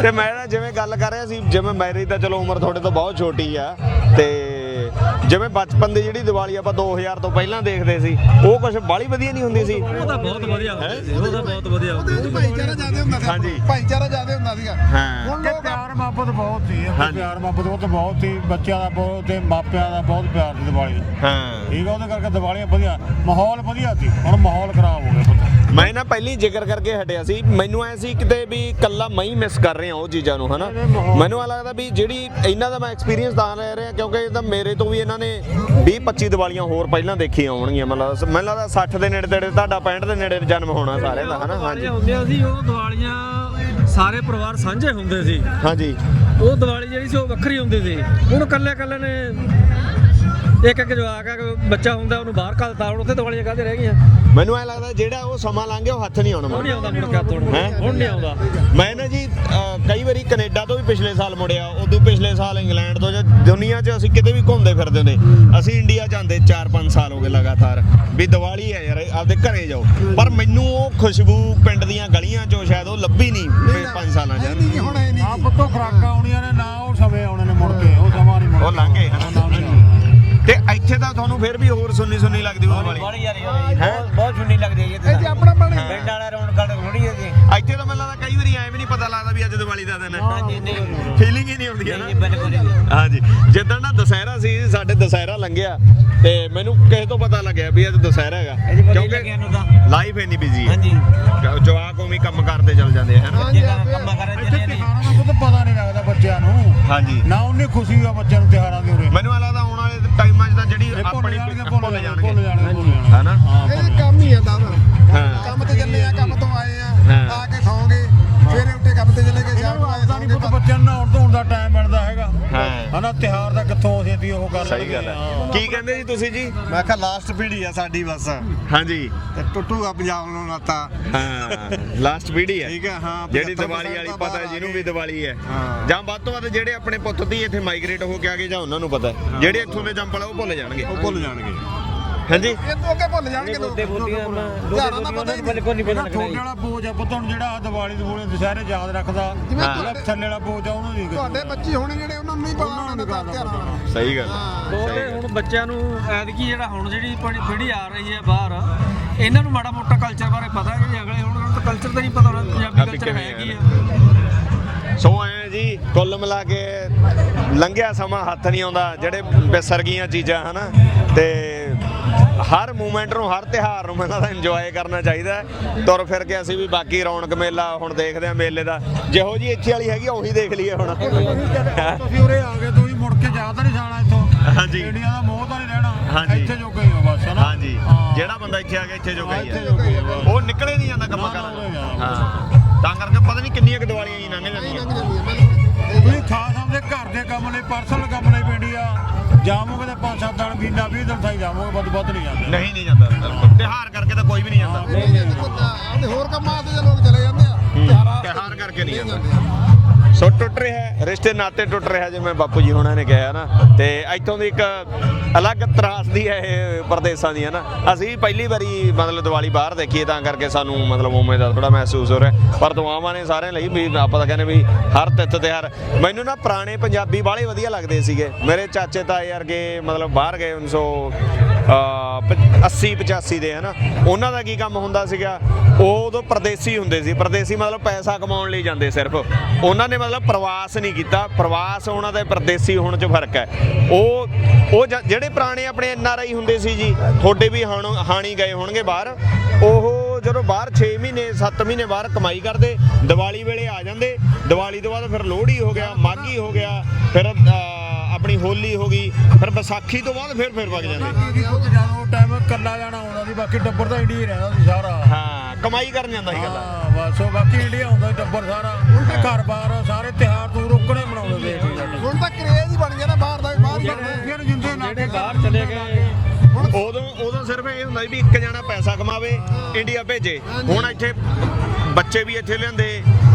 ਤੇ ਮੈਂ ਜਿਵੇਂ ਗੱਲ ਕਰ ਰਿਹਾ ਸੀ ਜਿਵੇਂ ਮੈਰਿਜ ਤਾਂ ਚਲੋ ਉਮਰ ਤੁਹਾਡੇ ਤੋਂ ਬਹੁਤ ਛੋਟੀ ਆ ਤੇ ਜਿਵੇਂ ਬਚਪਨ ਦੀ ਜਿਹੜੀ ਦੀਵਾਲੀ ਆਪਾਂ 2000 ਤੋਂ ਪਹਿਲਾਂ ਦੇਖਦੇ ਸੀ ਉਹ ਕੁਝ ਬਾਲੀ ਵਧੀਆ ਨਹੀਂ ਹੁੰਦੀ ਸੀ। ਉਹ ਤਾਂ ਬਹੁਤ ਵਧੀਆ ਹੁੰਦਾ ਸੀ ਉਹ ਤਾਂ ਬਹੁਤ ਵਧੀਆ ਹੁੰਦਾ ਸੀ। ਭਾਈਚਾਰਾ ਜ਼ਿਆਦਾ ਹੁੰਦਾ ਸੀ ਹਾਂਜੀ। ਭਾਈਚਾਰਾ ਜ਼ਿਆਦਾ ਹੁੰਦਾ ਸੀਗਾ। ਹਾਂ। ਹੁਣ ਲੋਕ ਪਿਆਰ ਮੁਹੱਬਤ ਬਹੁਤ ਸੀ। ਪਿਆਰ ਮੁਹੱਬਤ ਉਹ ਤਾਂ ਬਹੁਤ ਸੀ ਬੱਚਿਆਂ ਦਾ ਬਹੁਤ ਤੇ ਮਾਪਿਆਂ ਦਾ ਬਹੁਤ ਪਿਆਰ ਸੀ ਦੀਵਾਲੀ। ਹਾਂ। ਠੀਕ ਆ ਉਹਦੇ ਕਰਕੇ ਦੀਵਾਲੀਆਂ ਵਧੀਆ ਮਾਹੌਲ ਵਧੀਆ ਸੀ ਹੁਣ ਮਾਹੌਲ ਖਰਾਬ ਹੋ ਗਿਆ ਪੁੱਤ। ਮੈਂ ਨਾ ਪਹਿਲੀ ਜ਼ਿਕਰ ਕਰਕੇ ਹਟਿਆ ਸੀ। ਮੈਨੂੰ ਐ ਸੀ ਕਿਤੇ ਵੀ ਕੱਲਾ ਮੈਂ ਹੀ ਮਿਸ ਕਰ ਰਿਹਾ ਉਹ ਚੀਜ਼ਾਂ ਨੂੰ ਹਨਾ? ਮੈਨੂੰ ਆ ਲੱਗਦਾ ਵੀ ਜਿਹੜੀ ਇਹਨਾਂ ਦਾ ਮੈਂ ਐਕਸਪੀਰੀਅੰਸ ਤਾਂ ਲੈ ਰਿਹਾ ਕਿਉਂਕਿ ਇਹ ਤਾਂ ਮੇਰੇ ਤੋਂ ਵੀ ਇਹਨਾਂ ਨੇ 20 25 ਦੀਵਾਲੀਆਂ ਹੋਰ ਪਹਿਲਾਂ ਦੇਖੀਆਂ ਹੋਣਗੀਆਂ ਮਤਲਬ ਮੈਨੂੰ ਲੱਗਦਾ 60 ਦੇ ਨੇੜੇ ਤੇੜੇ ਤੁਹਾਡਾ 65 ਦੇ ਨੇੜੇ ਜਨਮ ਹੋਣਾ ਸਾਰਿਆਂ ਦਾ ਹਨਾ? ਹਾਂਜੀ। ਹੁੰਦੀਆਂ ਸੀ ਉਹ ਦੀਵਾਲੀਆਂ ਸਾਰੇ ਪਰਿਵਾਰ ਸਾਂਝੇ ਹੁੰਦੇ ਸੀ। ਹਾਂਜੀ। ਉਹ ਦੀਵਾਲੀ ਜਿਹੜੀ ਸੀ ਉਹ ਵੱਖਰੀ ਹੁੰਦੀ ਸੀ। ਹੁਣ ਕੱਲੇ ਕੱਲੇ ਨੇ ਇੱਕ ਇੱਕ ਜਵਾਕ ਆ ਬੱਚਾ ਹੁੰਦਾ ਉਹਨੂੰ ਬਾਹਰ ਘੱਲਤਾ ਹੁਣ ਉੱਥੇ ਦੀਵਾਲੀਆਂ ਕਾਹਦੇ ਰਹਿ ਗਈਆਂ? ਮੈਨੂੰ ਐ ਲੱਗਦਾ ਜਿਹੜਾ ਉਹ ਸਮਾਂ ਲੰਘ ਗਿਆ ਉਹ ਹੱਥ ਨਹੀਂ ਆਉਣਾ ਉਹ ਨਹੀਂ ਆਉਂਦਾ ਮੁੜ ਕੇ ਹੱਥ ਹੁਣ ਹੈਂ? ਹੁਣ ਨਹੀਂ ਆਉਂਦਾ। ਮੈਂ ਨਾ ਜੀ ਕਈ ਵਾਰੀ ਕੈਨੇਡਾ ਤੋਂ ਵੀ ਪਿਛਲੇ ਸਾਲ ਮੁੜਿਆ ਉਦੋਂ ਪਿਛਲੇ ਸਾਲ ਇੰਗਲੈਂਡ ਤੋਂ ਜਾਂ ਦੁਨੀਆ 'ਚ ਅਸੀਂ ਕਿਤੇ ਵੀ ਘੁੰਮਦੇ ਫਿਰਦੇ ਹੁੰਦੇ ਅਸੀਂ ਇੰਡੀਆ ਜਾਂਦੇ 4-5 ਸਾਲ ਹੋ ਗਏ ਲਗਾਤਾਰ ਵੀ ਦੀਵਾਲੀ ਹੈ ਯਾਰ ਆਪਦੇ ਘਰੇ ਜਾਓ। ਪਰ ਮੈਨੂੰ ਉਹ ਖੁਸ਼ਬੂ ਪਿੰਡ ਦੀਆਂ ਗਲੀਆਂ 'ਚੋਂ ਸ਼ਾਇਦ ਉਹ ਲੱਭੀ ਨਹੀਂ 5 ਸਾਲਾਂ 'ਚ। ਨਹੀਂ ਹੁਣ ਇਹ ਨਹੀਂ ਆ ਪੁੱਤੋ ਖਰਾਕਾਂ ਆਉਣੀਆਂ ਨੇ ਨਾ ਉਹ ਸਮੇਂ ਆਉਣੇ ਨੇ ਮੁੜ ਕੇ ਉਹ ਸਮਾਂ ਨਹੀਂ ਮੁੜ ਉਹ ਲੰਘ ਇੱਥੇ ਤਾਂ ਤੁਹਾਨੂੰ ਫਿਰ ਵੀ ਹੋਰ ਸੁੰਨੀ ਸੁੰਨੀ ਲੱਗਦੀ ਉਹ ਵਾਲੀ ਬੜੀ ਯਾਰ ਬਹੁਤ ਬਹੁਤ ਸੁੰਨੀ ਲੱਗਦੀ ਹੈ ਇੱਥੇ ਆਪਣਾ ਬਣ ਪਿੰਡ ਵਾਲਾ ਰੌਣਕ ਥੋੜੀ ਹੈ ਜੀ। ਇੱਥੇ ਤਾਂ ਮੈਨੂੰ ਲੱਗਦਾ ਕਈ ਵਾਰੀ ਐਵੇਂ ਨਹੀਂ ਪਤਾ ਲੱਗਦਾ ਵੀ ਅੱਜ ਦੀਵਾਲੀ ਦਾ ਦਿਨ ਹੈ। ਫੀਲਿੰਗ ਹੀ ਨਹੀਂ ਆਉਂਦੀ ਹੈ ਨਾ। ਹਾਂਜੀ ਜਿੱਦਾਂ ਨਾ ਦੁਸਹਿਰਾ ਸੀ ਸਾਡੇ ਦੁਸਹਿਰਾ ਲੰਘਿਆ। ਤੇ ਮੈਨੂੰ ਕਿਸੇ ਤੋਂ ਪਤਾ ਲੱਗਿਆ ਵੀ ਅੱਜ ਦੁਸਹਿਰਾ ਹੈਗਾ। ਕਿਉਂਕਿ ਲਾਈਫ ਇੰਨੀ ਬਿਜ਼ੀ ਹੈ। ਹਾਂਜੀ ਜਵਾਕ ਉਵੇਂ ਕੰਮ ਕਰਦੇ ਚੱਲ ਜਾਂਦੇ ਹੈ ਨਾ? ਕੰਮ ਕਰਦੇ ਚਲੇ ਜਾਂਦੇ ਪਤਾ ਨਹੀਂ ਲੱਗਦਾ ਬੱਚਿਆਂ ਨੂੰ। ਹਾਂਜੀ। ਨਾ ਉਹਨੇ ਖੁਸ਼ੀ ਆ ਬੱਚਿਆਂ ਨੂੰ ਤਿਉਹਾਰਾਂ ਦੀ ਉਰੇ। ਮੈਨੂੰ ਆ ਲੱਗਦਾ ਆਉਣ ਵਾਲੇ ਟਾਈਮਾਂ 'ਚ ਤਾਂ ਜਿਹੜੀ ਭੁੱਲ ਆਪਣੀ ਜਾਣਗੇ ਭੁੱਲ ਜਾਣਗੇ। ਜਾਣਗੇ ਭੁੱਲ ਜਾਣਗੇ। ਹਨਾ? ਹਾਂ ਇਹ ਕੰਮ ਹੀ ਆ ਦਾਦਾ ਹਾਂ। ਕੰਮ ਤੇ ਚੱਲੇ ਆ ਕੰਮ ਤੋਂ ਆਏ ਆ। ਆ ਕੇ ਖਾਓਗੇ ਸਵੇਰੇ ਉੱਠੇ ਕੰਮ ਤੇ ਚਲੇ ਗਏ ਸ਼ਾਮ ਨੂੰ ਆਏ ਬੱਚਿਆਂ ਨੂੰ ਨਹਾਉਣ ਧੋਣ ਦਾ ਟਾਈਮ ਮਿਲਦਾ ਹੈਗਾ। ਹਾਂ ਹਨਾ ਤਿਉਹਾਰ ਦਾ ਕਿੱਥੋਂ ਛੇਤੀ ਉਹ ਕਰ ਸਹੀ ਗੱਲ ਹੈ। ਕੀ ਕਹਿੰਦੇ ਜੀ ਤੁਸੀਂ ਜੀ? ਮੈਂ ਕਿਹਾ ਲਾਸਟ ਪੀੜ੍ਹੀ ਆ ਸਾਡੀ ਬਸ। ਹਾਂਜੀ। ਤੇ ਟੁੱਟੂਗਾ ਪੰਜਾਬ ਨੂੰ ਨਾਤਾ ਹਾਂ ਲਾਸਟ ਪੀੜ੍ਹੀ ਹੈ। ਠੀਕ ਹੈ ਹਾਂ ਜਿਹੜੀ 75% ਦੀਵਾਲੀ ਵਾਲੀ ਪਤਾ ਜਿਹਨੂੰ। ਵੀ ਦੀਵਾਲੀ ਹੈ। ਹਾਂ। ਜਾਂ ਵੱਧ ਤੋਂ ਵੱਧ ਜਿਹੜੇ ਆਪਣੇ ਪੁੱਤ ਦੀ ਇੱਥੇ ਮਾਈਗ੍ਰੇਟ ਹੋ ਕੇ ਆ ਗਏ ਜਾਂ ਉਹਨਾਂ ਨੂੰ ਪਤਾ ਹੈ। ਜਿਹੜੇ ਇੱਥੋਂ ਦੇ ਜੰਪਲ ਆ ਉਹ ਭੁੱਲ ਜਾਣਗੇ। ਉਹ ਭੁੱਲ ਜਾਣਗੇ। ਹਾਂਜੀ। ਇਹ ਤੋਂ ਅੱਗੇ ਭੁੱਲ ਜਾਣਗੇ ਲੋਕ। ਬੋਤੇ ਬੋਤੀਆਂ ਲੋਕਾਂ ਨੂੰ ਬਿਲਕੁਲ ਨਹੀਂ ਪਤਾ ਲੱਗਦਾ ਵਾਲਾ ਬੋਝ ਆ ਪੁੱਤ ਜਿਹੜਾ ਦੀਵਾਲੀ ਦੂਲੇ ਦੁਸਹਿਰੇ ਯਾਦ ਰੱਖਦਾ ਜਿਵੇਂ ਥੱਲੇ ਵਾਲਾ ਬੋਝ ਆ ਉਹਨੂੰ ਨਹੀਂ ਤੁਹਾਡੇ ਬੱਚੇ ਹੋਣੇ ਜਿਹੜੇ ਉਹਨਾਂ ਨੂੰ ਨਹੀਂ ਪਤਾ ਉਹਨਾਂ ਦਾ ਧਿਆਨ ਸਹੀ ਗੱਲ ਆ। ਦੋਰੇ ਹੁਣ ਬੱਚਿਆਂ ਨੂੰ ਐਤਕੀ ਜਿਹੜਾ ਹੁਣ ਜਿਹੜੀ ਪੜੀ- ਪੀੜ੍ਹੀ ਆ ਰਹੀ ਹੈ ਬਾਹਰ ਇਹਨਾਂ ਨੂੰ ਮਾੜਾ ਮੋਟਾ ਕਲਚਰ ਬਾਰੇ ਪਤਾ ਹੈ ਕਿ ਅਗਲੇ ਹੁਣ ਉਹਨਾਂ ਕਲਚਰ ਤਾਂ ਨਹੀਂ ਪਤਾ ਹੋਣਾ ਪੰਜਾਬੀ ਕਲਚਰ ਹੈ ਕੀ ਸੋ ਐ ਜੀ ਕੁੱਲ ਮਿਲਾ ਕੇ ਲੰਘਿਆ ਸਮਾਂ ਹੱਥ ਨਹੀਂ ਆਉਂਦਾ ਜਿਹੜੇ ਬਿਸਰ ਗਈਆਂ ਚੀਜ਼ਾਂ ਹਨਾ? ਤੇ ਹਰ ਮੂਮੈਂਟ ਨੂੰ ਹਰ ਤਿਹਾਰ ਨੂੰ ਮੈਨੂੰ ਤਾਂ ਇੰਜੋਏ ਕਰਨਾ ਚਾਹੀਦਾ ਹੈ। ਤੁਰ ਫਿਰ ਕੇ ਅਸੀਂ ਵੀ ਬਾਕੀ ਰੌਣਕ ਮੇਲਾ ਹੁਣ ਦੇਖਦੇ ਆ ਮੇਲੇ ਦਾ ਜਿਹੋ ਜੀ ਇੱਥੇ ਵਾਲੀ ਹੈਗੀ ਆ, ਉਹੀ ਦੇਖ ਲਈਏ ਹੁਣ ਤੁਸੀਂ ਉਰੇ ਆ ਗਏ ਤੁਸੀਂ ਮੁੜ ਕੇ ਜਾ ਤਾਂ ਨਹੀਂ ਜਾਣਾ ਇੱਥੋਂ ਹਾਂਜੀ। ਇੰਡੀਆ ਦਾ ਮੋਹ ਤਾਂ ਨਹੀਂ ਰਹਿਣਾ ਹਾਂਜੀ। ਇੱਥੇ ਜੋਗਾ ਹੀ ਹੋ ਬਸ ਹਨਾ ਹਾਂਜੀ ਹਾਂ। ਜਿਹੜਾ ਬੰਦਾ ਇੱਥੇ ਆ ਗਿਆ ਇੱਥੇ ਇੱਥੇ ਜੋਗਾ ਹੀ ਆ ਬਸ। ਉਹ ਨਿਕਲੇ ਨਹੀਂ ਜਾਂਦਾ ਕੰਮਾਂ ਨਾ, ਕਰਾਂ। ਹਾਂ ਤਾਂ ਕਰਕੇ ਪਤਾ ਨਹੀਂ ਕਿੰਨੀਆਂ ਕੁ ਦੀਵਾਲੀਆਂ ਹੀ ਲੰਘ ਜਾਂਦੀਆਂ ਤੁਸੀਂ ਖਾਸ ਆਪਦੇ ਘਰ ਦੇ ਕੰਮ ਲਈ ਪਰਸਨਲ ਕੰਮ ਲਈ ਪਿੰਡੀ ਆ ਜਾਵੋਗੇ ਤੇ 5-7 ਦਿਨ ਮਹੀਨਾ 20 ਦਿਨ ਥਾਈ ਜਾਵੋਗੇ ਵੱਧ ਵੱਧ ਨਹੀਂ ਜਾਂਦੇ ਨਹੀਂ ਨਹੀਂ ਜਾਂਦਾ ਬਿਲਕੁਲ ਤਿਹਾਰ ਕਰਕੇ ਤਾਂ ਕੋਈ ਵੀ ਨਹੀਂ ਜਾਂਦਾ ਆਪਦੇ ਹੋਰ ਕੰਮਾਂ ਤੇ ਲੋਕ ਚਲੇ ਜਾਂਦੇ ਆ ਤਿਹਾਰ ਕਰਕੇ ਨਹੀਂ ਜਾਂਦਾ ਸੋ ਟੁੱਟ ਰਿਹਾ ਹੈ, ਰਿਸ਼ਤੇ ਨਾਤੇ ਟੁੱਟ ਰਿਹਾ ਜਿਵੇਂ ਬਾਪੂ ਜੀ ਹੁਣਾਂ ਨੇ ਕਿਹਾ ਨਾ। ਤੇ ਇੱਥੋਂ ਦੀ ਇੱਕ ਅਲੱਗ ਤਰਾਸ ਦੀ ਹੈ ਇਹ ਪ੍ਰਦੇਸ਼ਾਂ ਦੀ ਹੈ ਨਾ। ਅਸੀਂ ਪਹਿਲੀ ਵਾਰੀ ਮਤਲਬ ਦੀਵਾਲੀ ਬਾਹਰ ਦੇਖੀਏ ਤਾਂ ਕਰਕੇ ਸਾਨੂੰ ਮਤਲਬ ਉਵੇਂ ਦਾ ਥੋੜਾ ਮਹਿਸੂਸ ਹੋ ਰਿਹਾ ਪਰ ਦੁਆਵਾਂ ਨੇ ਸਾਰਿਆਂ ਲਈ ਵੀ ਆਪਾਂ ਤਾਂ ਕਹਿੰਦੇ ਵੀ ਹਰ ਤਿੱਥ ਤਿਉਹਾਰ ਮੈਨੂੰ ਨਾ ਪੁਰਾਣੇ ਪੰਜਾਬੀ ਬਾਹਲੇ ਵਧੀਆ ਲੱਗਦੇ ਸੀਗੇ। ਮੇਰੇ ਚਾਚੇ ਤਾਏ ਵਰਗੇ ਮਤਲਬ ਬਾਹਰ ਗਏ 1900 80 85 ਦੇ, ਹਨਾ? ਉਹਨਾਂ ਦਾ ਕੀ ਕੰਮ ਹੁੰਦਾ ਸੀਗਾ? ਉਹ ਉਦੋਂ ਪਰਦੇਸੀ ਹੁੰਦੇ ਸੀ। ਪਰਦੇਸੀ ਮਤਲਬ ਪੈਸਾ ਕਮਾਉਣ ਲਈ ਜਾਂਦੇ ਸਿਰਫ। ਉਹਨਾਂ ਨੇ ਮਤਲਬ ਪ੍ਰਵਾਸ ਨਹੀਂ ਕੀਤਾ। ਪ੍ਰਵਾਸ ਉਹਨਾਂ ਦੇ ਪਰਦੇਸੀ ਹੋਣ 'ਚ ਫ਼ਰਕ ਹੈ। ਉਹ ਉਹ ਜਿਹੜੇ ਪੁਰਾਣੇ ਆਪਣੇ ਐਨ ਆਰ ਆਈ ਹੁੰਦੇ ਸੀ ਜੀ, ਤੁਹਾਡੇ ਵੀ ਹਾਣੋ- ਹਾਣੀ ਗਏ ਹੋਣਗੇ ਬਾਹਰ। ਉਹ ਜਦੋਂ ਬਾਹਰ 6 ਮਹੀਨੇ 7 ਮਹੀਨੇ ਬਾਹਰ ਕਮਾਈ ਕਰਦੇ, ਦੀਵਾਲੀ ਵੇਲੇ ਆ ਜਾਂਦੇ। ਦੀਵਾਲੀ ਤੋਂ ਬਾਅਦ ਫਿਰ ਲੋਹੜੀ ਹੋ ਗਿਆ, ਮਾਘੀ ਹੋ ਗਿਆ, ਫਿਰ ਆਪਣੀ ਹੋਲੀ ਹੋ ਗਈ ਫਿਰ ਵਿਸਾਖੀ ਤੋਂ ਬਾਅਦ ਫਿਰ ਫਿਰ ਵਗ ਜਾਂਦੇ। ਟਾਈਮ ਕੱਲਾ ਜਾਣਾ ਆਉਂਦਾ ਸੀ ਬਾਕੀ ਟੱਬਰ ਤਾਂ ਇੰਡੀਆ ਹੀ ਰਹਿੰਦਾ ਸੀ ਸਾਰਾ। ਹਾਂ ਕਮਾਈ ਕਰਨ ਜਾਂਦਾ ਸੀ ਗੱਲਾਂ ਹਾਂ ਬਸ ਉਹ ਬਾਕੀ ਇੰਡੀਆ ਹੁੰਦਾ ਸੀ ਟੱਬਰ ਸਾਰਾ। ਘਰ-ਬਾਰ ਸਾਰੇ ਤਿਉਹਾਰ ਤੋਂ ਰੋਕਣੇ ਬਣਾਉਂਦੇ ਸੀ। ਹੁਣ ਤਾਂ ਕਰੇਜ਼ ਹੀ ਬਣ ਗਿਆ ਨਾ ਬਾਹਰ ਦਾ ਬਾਹਰ ਕਰਨਾ ਫਿਰ ਜਿੰਦੇ ਨਾ ਜਿਹੜੇ ਬਾਹਰ ਚਲੇ ਗਏ ਉਦੋਂ ਉਦੋਂ ਸਿਰਫ ਇਹ ਹੁੰਦਾ ਸੀ ਵੀ ਇੱਕ ਜਣਾ ਪੈਸਾ ਕਮਾਵੇ ਇੰਡੀਆ ਭੇਜੇ। ਹੁਣ ਇੱਥੇ ਬੱਚੇ ਵੀ ਇੱਥੇ ਲਿਆਂਦੇ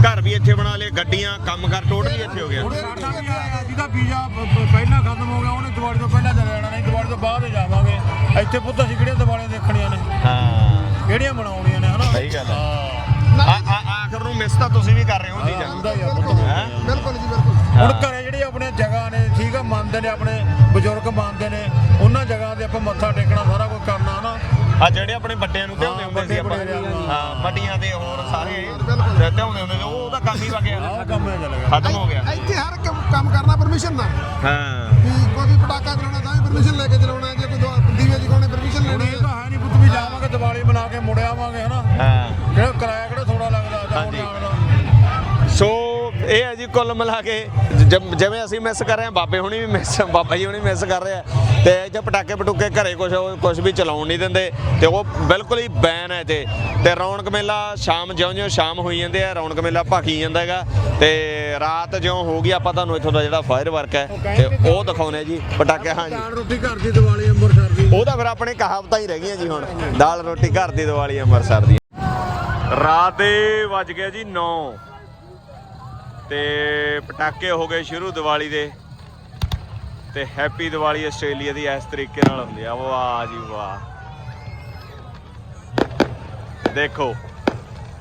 ਘਰ ਵੀ ਇੱਥੇ ਬਣਾ ਲਏ ਗੱਡੀਆਂ ਕੰਮ ਕਰ ਟੋਟਲੀ ਇੱਥੇ ਹੋ ਗਿਆ। ਹੁਣ ਸਾਡਾ ਵੀ ਆਇਆ ਜਿਹਦਾ ਵੀਜ਼ਾ ਪਹਿਲਾਂ ਖਤਮ ਹੋ ਗਿਆ ਉਹਨੇ ਦਿਵਾਲੀ ਤੋਂ ਪਹਿਲਾਂ ਚਲੇ ਜਾਣਾ ਨਹੀਂ ਦਿਵਾਲੀ ਤੋਂ ਬਾਅਦ ਹੀ ਜਾਵਾਂਗੇ। ਇੱਥੇ ਪੁੱਤ ਅਸੀਂ ਕਿਹੜੀਆਂ ਦਿਵਾਲੀਆਂ ਦੇਖਣੀਆਂ ਨੇ? ਹਾਂ। ਕਿਹੜੀਆਂ ਮਨਾਉਣੀਆਂ ਨੇ ਹਨਾ? ਸਹੀ ਗੱਲ ਆ- ਆ- ਆਖਰ ਨੂੰ ਮਿਸ ਤਾਂ ਤੁਸੀਂ ਵੀ ਕਰ ਰਹੇ ਹੋ ਆ ਪੁੱਤ। ਹੈਂ? ਬਿਲਕੁਲ ਜੀ ਬਿਲਕੁਲ। ਹੁਣ ਘਰੇ ਜਿਹੜੀ ਆਪਣੇ ਜਗ੍ਹਾ ਨੇ ਠੀਕ ਆ ਮੰਨਦੇ ਨੇ ਆਪਣੇ ਬਜ਼ੁਰਗ ਮੰਨਦੇ ਨੇ ਉਹਨਾਂ ਜਗ੍ਹਾ ਤੇ ਆਪਾਂ ਮੱਥਾ ਟੇਕਣਾ ਸਾਰਾ ਕੁਝ ਕਰਨਾ ਹਨਾ? ਆ ਜਿਹੜੇ ਆਪਣੇ ਵੱਡਿਆਂ ਨੂੰ ਧਿਆਉਂਦੇ ਹਾਂ, ਹੁੰਦੇ ਸੀ ਆਪਾਂ। ਹਾਂ ਵੱਡੀਆਂ ਦੇ ਹੋਰ ਸਾਰੇ ਧਿਆਉਂਦੇ ਹੁੰਦੇ ਸੀ ਉਹ ਉਹਦਾ ਕੰਮ ਹੀ ਵਗਿਆ। ਆਹ ਕੰਮ ਚੱਲ ਗਿਆ। ਖਤਮ ਹੋ ਗਿਆ। ਇੱਥੇ ਹਰ ਕੰਮ ਕਰਨਾ ਪਰਮਿਸ਼ਨ ਨਾਲ ਹਾਂ। ਵੀ ਕੋਈ ਵੀ ਪਟਾਕਾ ਚਲਾਉਣਾ ਤਾਂ ਵੀ ਪਰਮਿਸ਼ਨ ਲੈ ਕੇ ਚਲਾਉਣਾ ਜੇ ਕੋਈ ਦੁਆ- ਦੀਵੇ ਜਗਾਉਣੇ ਪਰਮਿਸ਼ਨ ਲੈਣੀ ਇਹ ਤਾਂ ਹੈ ਨਹੀਂ ਪੁੱਤ ਵੀ ਜਾਵਾਂਗੇ ਦੀਵਾਲੀ ਮਨਾ ਕੇ ਮੁੜ ਆਵਾਂਗੇ ਹਨਾ? ਹਾਂ। ਜਿਹੜਾ ਕਿਰਾਇਆ ਕਿਹੜਾ ਥੋੜਾ ਲੱਗਦਾ ਜਾਉਣ ਹਾਂਜੀ। ਜਾਣ ਦਾ ਸੋ ਇਹ ਹੈ ਜੀ ਕੁੱਲ ਮਿਲਾ ਕੇ ਜਿਵੇਂ ਅਸੀਂ ਮਿਸ ਕਰ ਰਹੇ ਹਾਂ ਬਾਬੇ ਹੁਣੀ ਵੀ ਮਿਸ ਬਾਬਾ ਜੀ ਹੁਣੀ ਮਿਸ ਕਰ ਰਹੇ ਆ। ਤੇ ਇੱਥੇ ਪਟਾਕੇ ਪਟੂਕੇ ਘਰੇ ਕੁਝ ਕੁਝ ਵੀ ਚਲਾਉਣ ਨਹੀਂ ਦਿੰਦੇ ਤੇ ਉਹ ਬਿਲਕੁਲ ਹੀ ਬੈਨ ਹੈ ਤੇ ਤੇ ਰੌਣਕ ਮੇਲਾ ਸ਼ਾਮ ਜਿਉਂ-ਜਿਉਂ ਸ਼ਾਮ ਹੋਈ ਜਾਂਦੇ ਆ ਰੌਣਕ ਮੇਲਾ ਭਖੀ ਜਾਂਦਾ ਹੈਗਾ। ਤੇ ਰਾਤ ਜਿਉਂ ਹੋ ਗਈ ਆਪਾਂ ਤੁਹਾਨੂੰ ਇੱਥੋਂ ਦਾ ਜਿਹੜਾ ਫਾਇਰ ਵਰਕ ਹੈ ਤੇ ਉਹ ਦਿਖਾਉਨੇ ਜੀ ਪਟਾਕੇ ਹਾਂਜੀ। ਦਾਲ ਰੋਟੀ ਘਰ ਦੀ ਦੀਵਾਲੀ ਅੰਮ੍ਰਿਤਸਰ ਦੀ। ਉਹ ਤਾਂ ਫਿਰ ਆਪਣੇ ਕਹਾਵਤਾਂ ਹੀ ਰਹਿ ਗਈਆਂ ਜੀ ਹੁਣ। ਦਾਲ ਰੋਟੀ ਘਰ ਦੀ ਦੀਵਾਲੀ ਅੰਮ੍ਰਿਤਸਰ ਦੀ। ਰਾਤ ਦੇ ਵੱਜ ਗਿਆ ਜੀ 9 ਤੇ ਪਟਾਕੇ ਹੋ ਗਏ ਸ਼ੁਰੂ ਦੀਵਾਲੀ ਦੇ ਤੇ ਹੈਪੀ ਦੀਵਾਲੀ ਆਸਟ੍ਰੇਲੀਆ ਦੀ ਇਸ ਤਰੀਕੇ ਨਾਲ ਹੁੰਦੀ ਆ। ਵਾਹ ਜੀ ਵਾਹ। ਦੇਖੋ,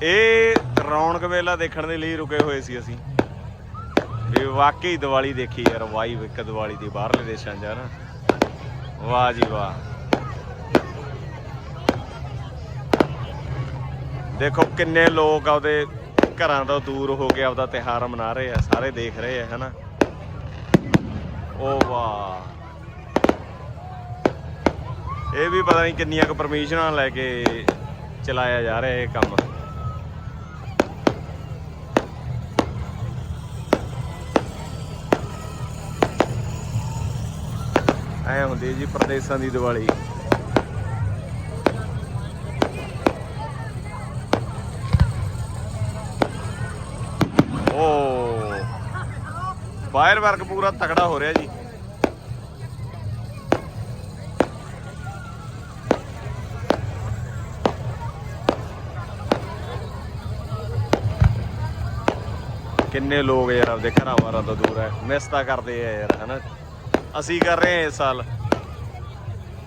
ਇਹ ਰੌਣਕ ਮੇਲਾ ਦੇਖਣ ਦੇ ਲਈ ਰੁਕੇ ਹੋਏ ਸੀ ਅਸੀਂ। ਵੀ ਵਾਕਈ ਦੀਵਾਲੀ ਦੇਖੀ ਯਾਰ, ਵਾਈ ਇੱਕ ਦੀਵਾਲੀ ਦੀ ਬਾਹਰਲੇ ਦੇਸ਼ਾਂ 'ਚ ਆ ਨਾ। ਵਾਹ ਜੀ ਵਾਹ। ਦੇਖੋ ਕਿੰਨੇ ਲੋਕ ਆਪਦੇ ਘਰਾਂ ਤੋਂ ਦੂਰ ਹੋ ਕੇ ਆਪਦਾ ਤਿਹਾਰ ਮਨਾ ਰਹੇ ਆ, ਸਾਰੇ ਦੇਖ ਰਹੇ ਆ, ਹਨਾ? ਓ ਵਾਹ। ਇਹ ਵੀ ਪਤਾ ਨਹੀਂ ਕਿੰਨੀਆਂ ਕੁ ਪਰਮਿਸ਼ਨਾਂ ਲੈ ਕੇ ਚਲਾਇਆ ਜਾ ਰਿਹਾ ਇਹ ਕੰਮ। ਐ ਹੁੰਦੀ ਜੀ, ਪਰਦੇਸਾਂ ਦੀ ਦੀਵਾਲੀ। ਫਾਇਰ ਵਰਕ ਪੂਰਾ ਤਕੜਾ ਹੋ ਰਿਹਾ ਜੀ। ਕਿੰਨੇ ਲੋਕ ਯਾਰ ਆਪਦੇ ਘਰਾਂ ਬਾਰਾਂ ਤੋਂ ਦੂਰ ਹੈ ਮਿਸ ਤਾਂ ਕਰਦੇ ਆ ਯਾਰ, ਹਨਾ? ਅਸੀਂ ਕਰ ਰਹੇ ਹਾਂ ਇਸ ਸਾਲ।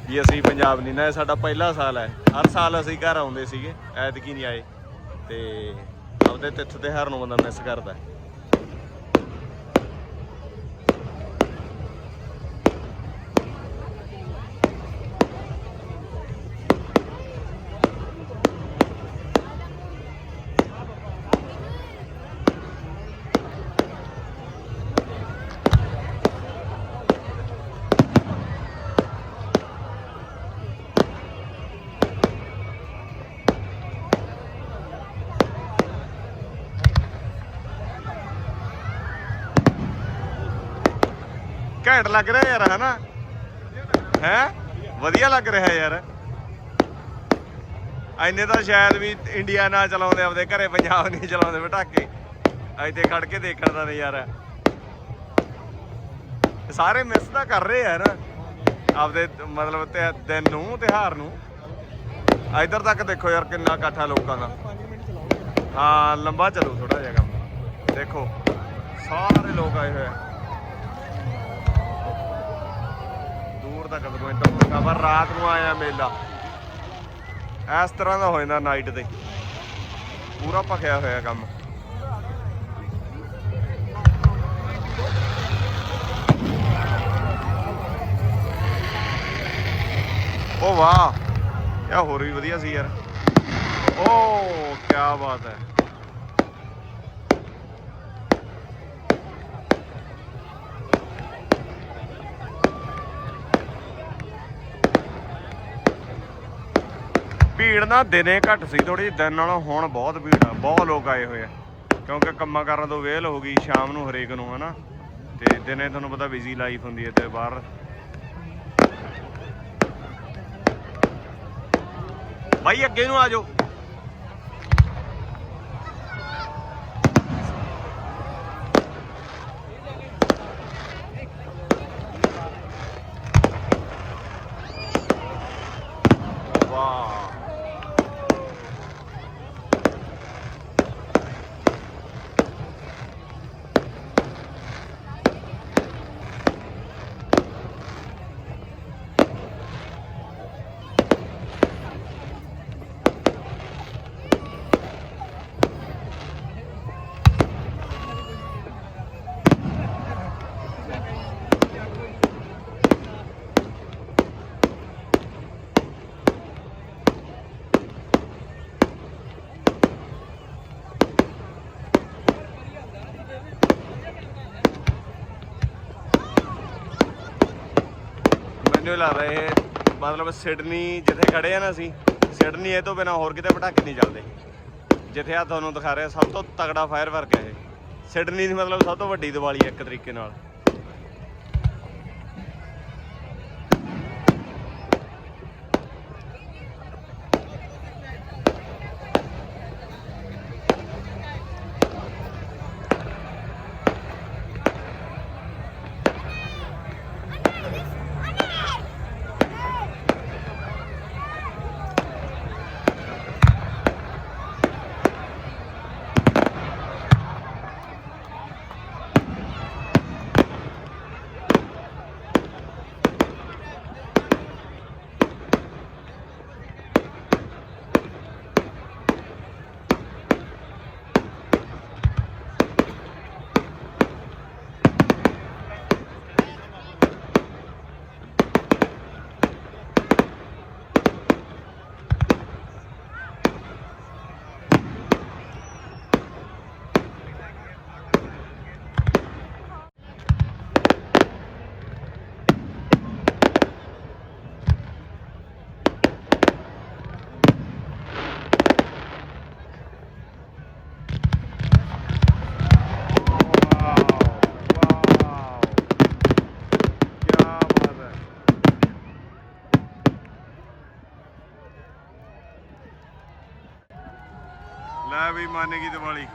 ਵੀ ਅਸੀਂ ਪੰਜਾਬ ਨਹੀਂ ਨਾ, ਇਹ ਸਾਡਾ ਪਹਿਲਾ ਸਾਲ ਹੈ ਹਰ ਸਾਲ ਅਸੀਂ ਘਰ ਆਉਂਦੇ ਸੀਗੇ, ਐਤਕੀ ਨਹੀਂ ਆਏ। ਤੇ ਆਪਦੇ ਤਿੱਥ ਤਿਉਹਾਰ ਨੂੰ ਬੰਦਾ ਮਿਸ ਕਰਦਾ। ਘੈਂਟ ਲੱਗ ਰਿਹਾ ਯਾਰ, ਹਨਾ? ਹੈ? ਵਧੀਆ ਲੱਗ ਰਿਹਾ ਯਾਰ। ਐਨੇ ਤਾਂ ਸ਼ਾਇਦ ਵੀ ਇੰਡੀਆ ਨਾਲ ਚਲਾਉਂਦੇ, ਆਪਦੇ ਘਰੇ ਪੰਜਾਬ ਨਹੀਂ ਚਲਾਉਂਦੇ ਪਟਾਕੇ। ਇੱਥੇ ਖੜ ਕੇ ਦੇਖਣ ਦਾ ਨਜ਼ਾਰਾ। ਸਾਰੇ ਮਿਸ ਤਾਂ ਕਰ ਰਹੇ ਆ ਨਾ ਆਪਦੇ ਮਤਲਬ ਤੇ ਦਿਨ ਨੂੰ, ਤਿਉਹਾਰ ਨੂੰ। ਇਧਰ ਤੱਕ ਦੇਖੋ ਯਾਰ, ਕਿੰਨਾ ਇਕੱਠਾ ਲੋਕਾਂ ਦਾ। ਹਾਂ, ਲੰਬਾ ਚਲੋ ਥੋੜਾ ਜਿਹਾ ਕੰਮ। ਦੇਖੋ, ਸਾਰੇ ਲੋਕ ਆਏ ਹੋਏ ਆ। ਦੂਰ ਤੱਕ ਗਵਿੰਦਰ ਤੱਕ ਪਰ ਰਾਤ ਨੂੰ ਆਇਆ ਮੇਲਾ। ਇਸ ਤਰ੍ਹਾਂ ਦਾ ਹੋ ਜਾਂਦਾ ਨਾਈਟ ਤੇ। ਪੂਰਾ ਭਖਿਆ ਹੋਇਆ ਕੰਮ। ਓ ਵਾਹ, ਇਹ ਹੋਰ ਵੀ ਵਧੀਆ ਸੀ ਯਾਰ। ਓ ਕੀ ਬਾਤ ਹੈ। ਭੀੜ ਨਾ ਦਿਨੇ ਘੱਟ ਸੀ ਥੋੜੀ ਦਿਨ ਨਾਲੋਂ ਹੁਣ ਬਹੁਤ ਭੀੜ ਆ, ਬਹੁਤ ਲੋਕ ਆਏ ਹੋਏ ਆ। ਕਿਉਂਕਿ ਕੰਮਾਂ ਕਾਰਾਂ ਤੋਂ ਵੇਲ ਹੋ ਗਈ ਸ਼ਾਮ ਨੂੰ ਹਰੇਕ ਨੂੰ, ਹਨਾ? ਤੇ ਦਿਨੇ ਤੁਹਾਨੂੰ ਪਤਾ ਬਿਜ਼ੀ ਲਾਈਫ ਹੁੰਦੀ ਹੈ ਤੇ ਬਾਹਰ। ਭਾਈ ਅੱਗੇ ਨੂੰ ਆ ਜਾਓ। ਮੈਨੂੰ ਲੱਗਦਾ ਇਹ ਮਤਲਬ ਸਿਡਨੀ ਜਿੱਥੇ ਖੜੇ ਆ ਨਾ ਅਸੀਂ, ਸਿਡਨੀ ਇਹ ਤੋਂ ਬਿਨਾ ਹੋਰ ਕਿਤੇ ਪਟਾਕੇ ਨਹੀਂ ਚੱਲਦੇ। ਜਿੱਥੇ ਆ ਤੁਹਾਨੂੰ ਦਿਖਾ ਰਿਹਾ ਸਭ ਤੋਂ ਤਗੜਾ ਫਾਇਰ ਵਰਕ ਹੈ ਇਹ। ਸਿਡਨੀ ਦੀ ਮਤਲਬ ਸਭ ਤੋਂ ਵੱਡੀ ਦੀਵਾਲੀ ਹੈ ਇੱਕ ਤਰੀਕੇ ਨਾਲ। ਮਾਨੇਗੀ ਦੀਵਾਲੀ।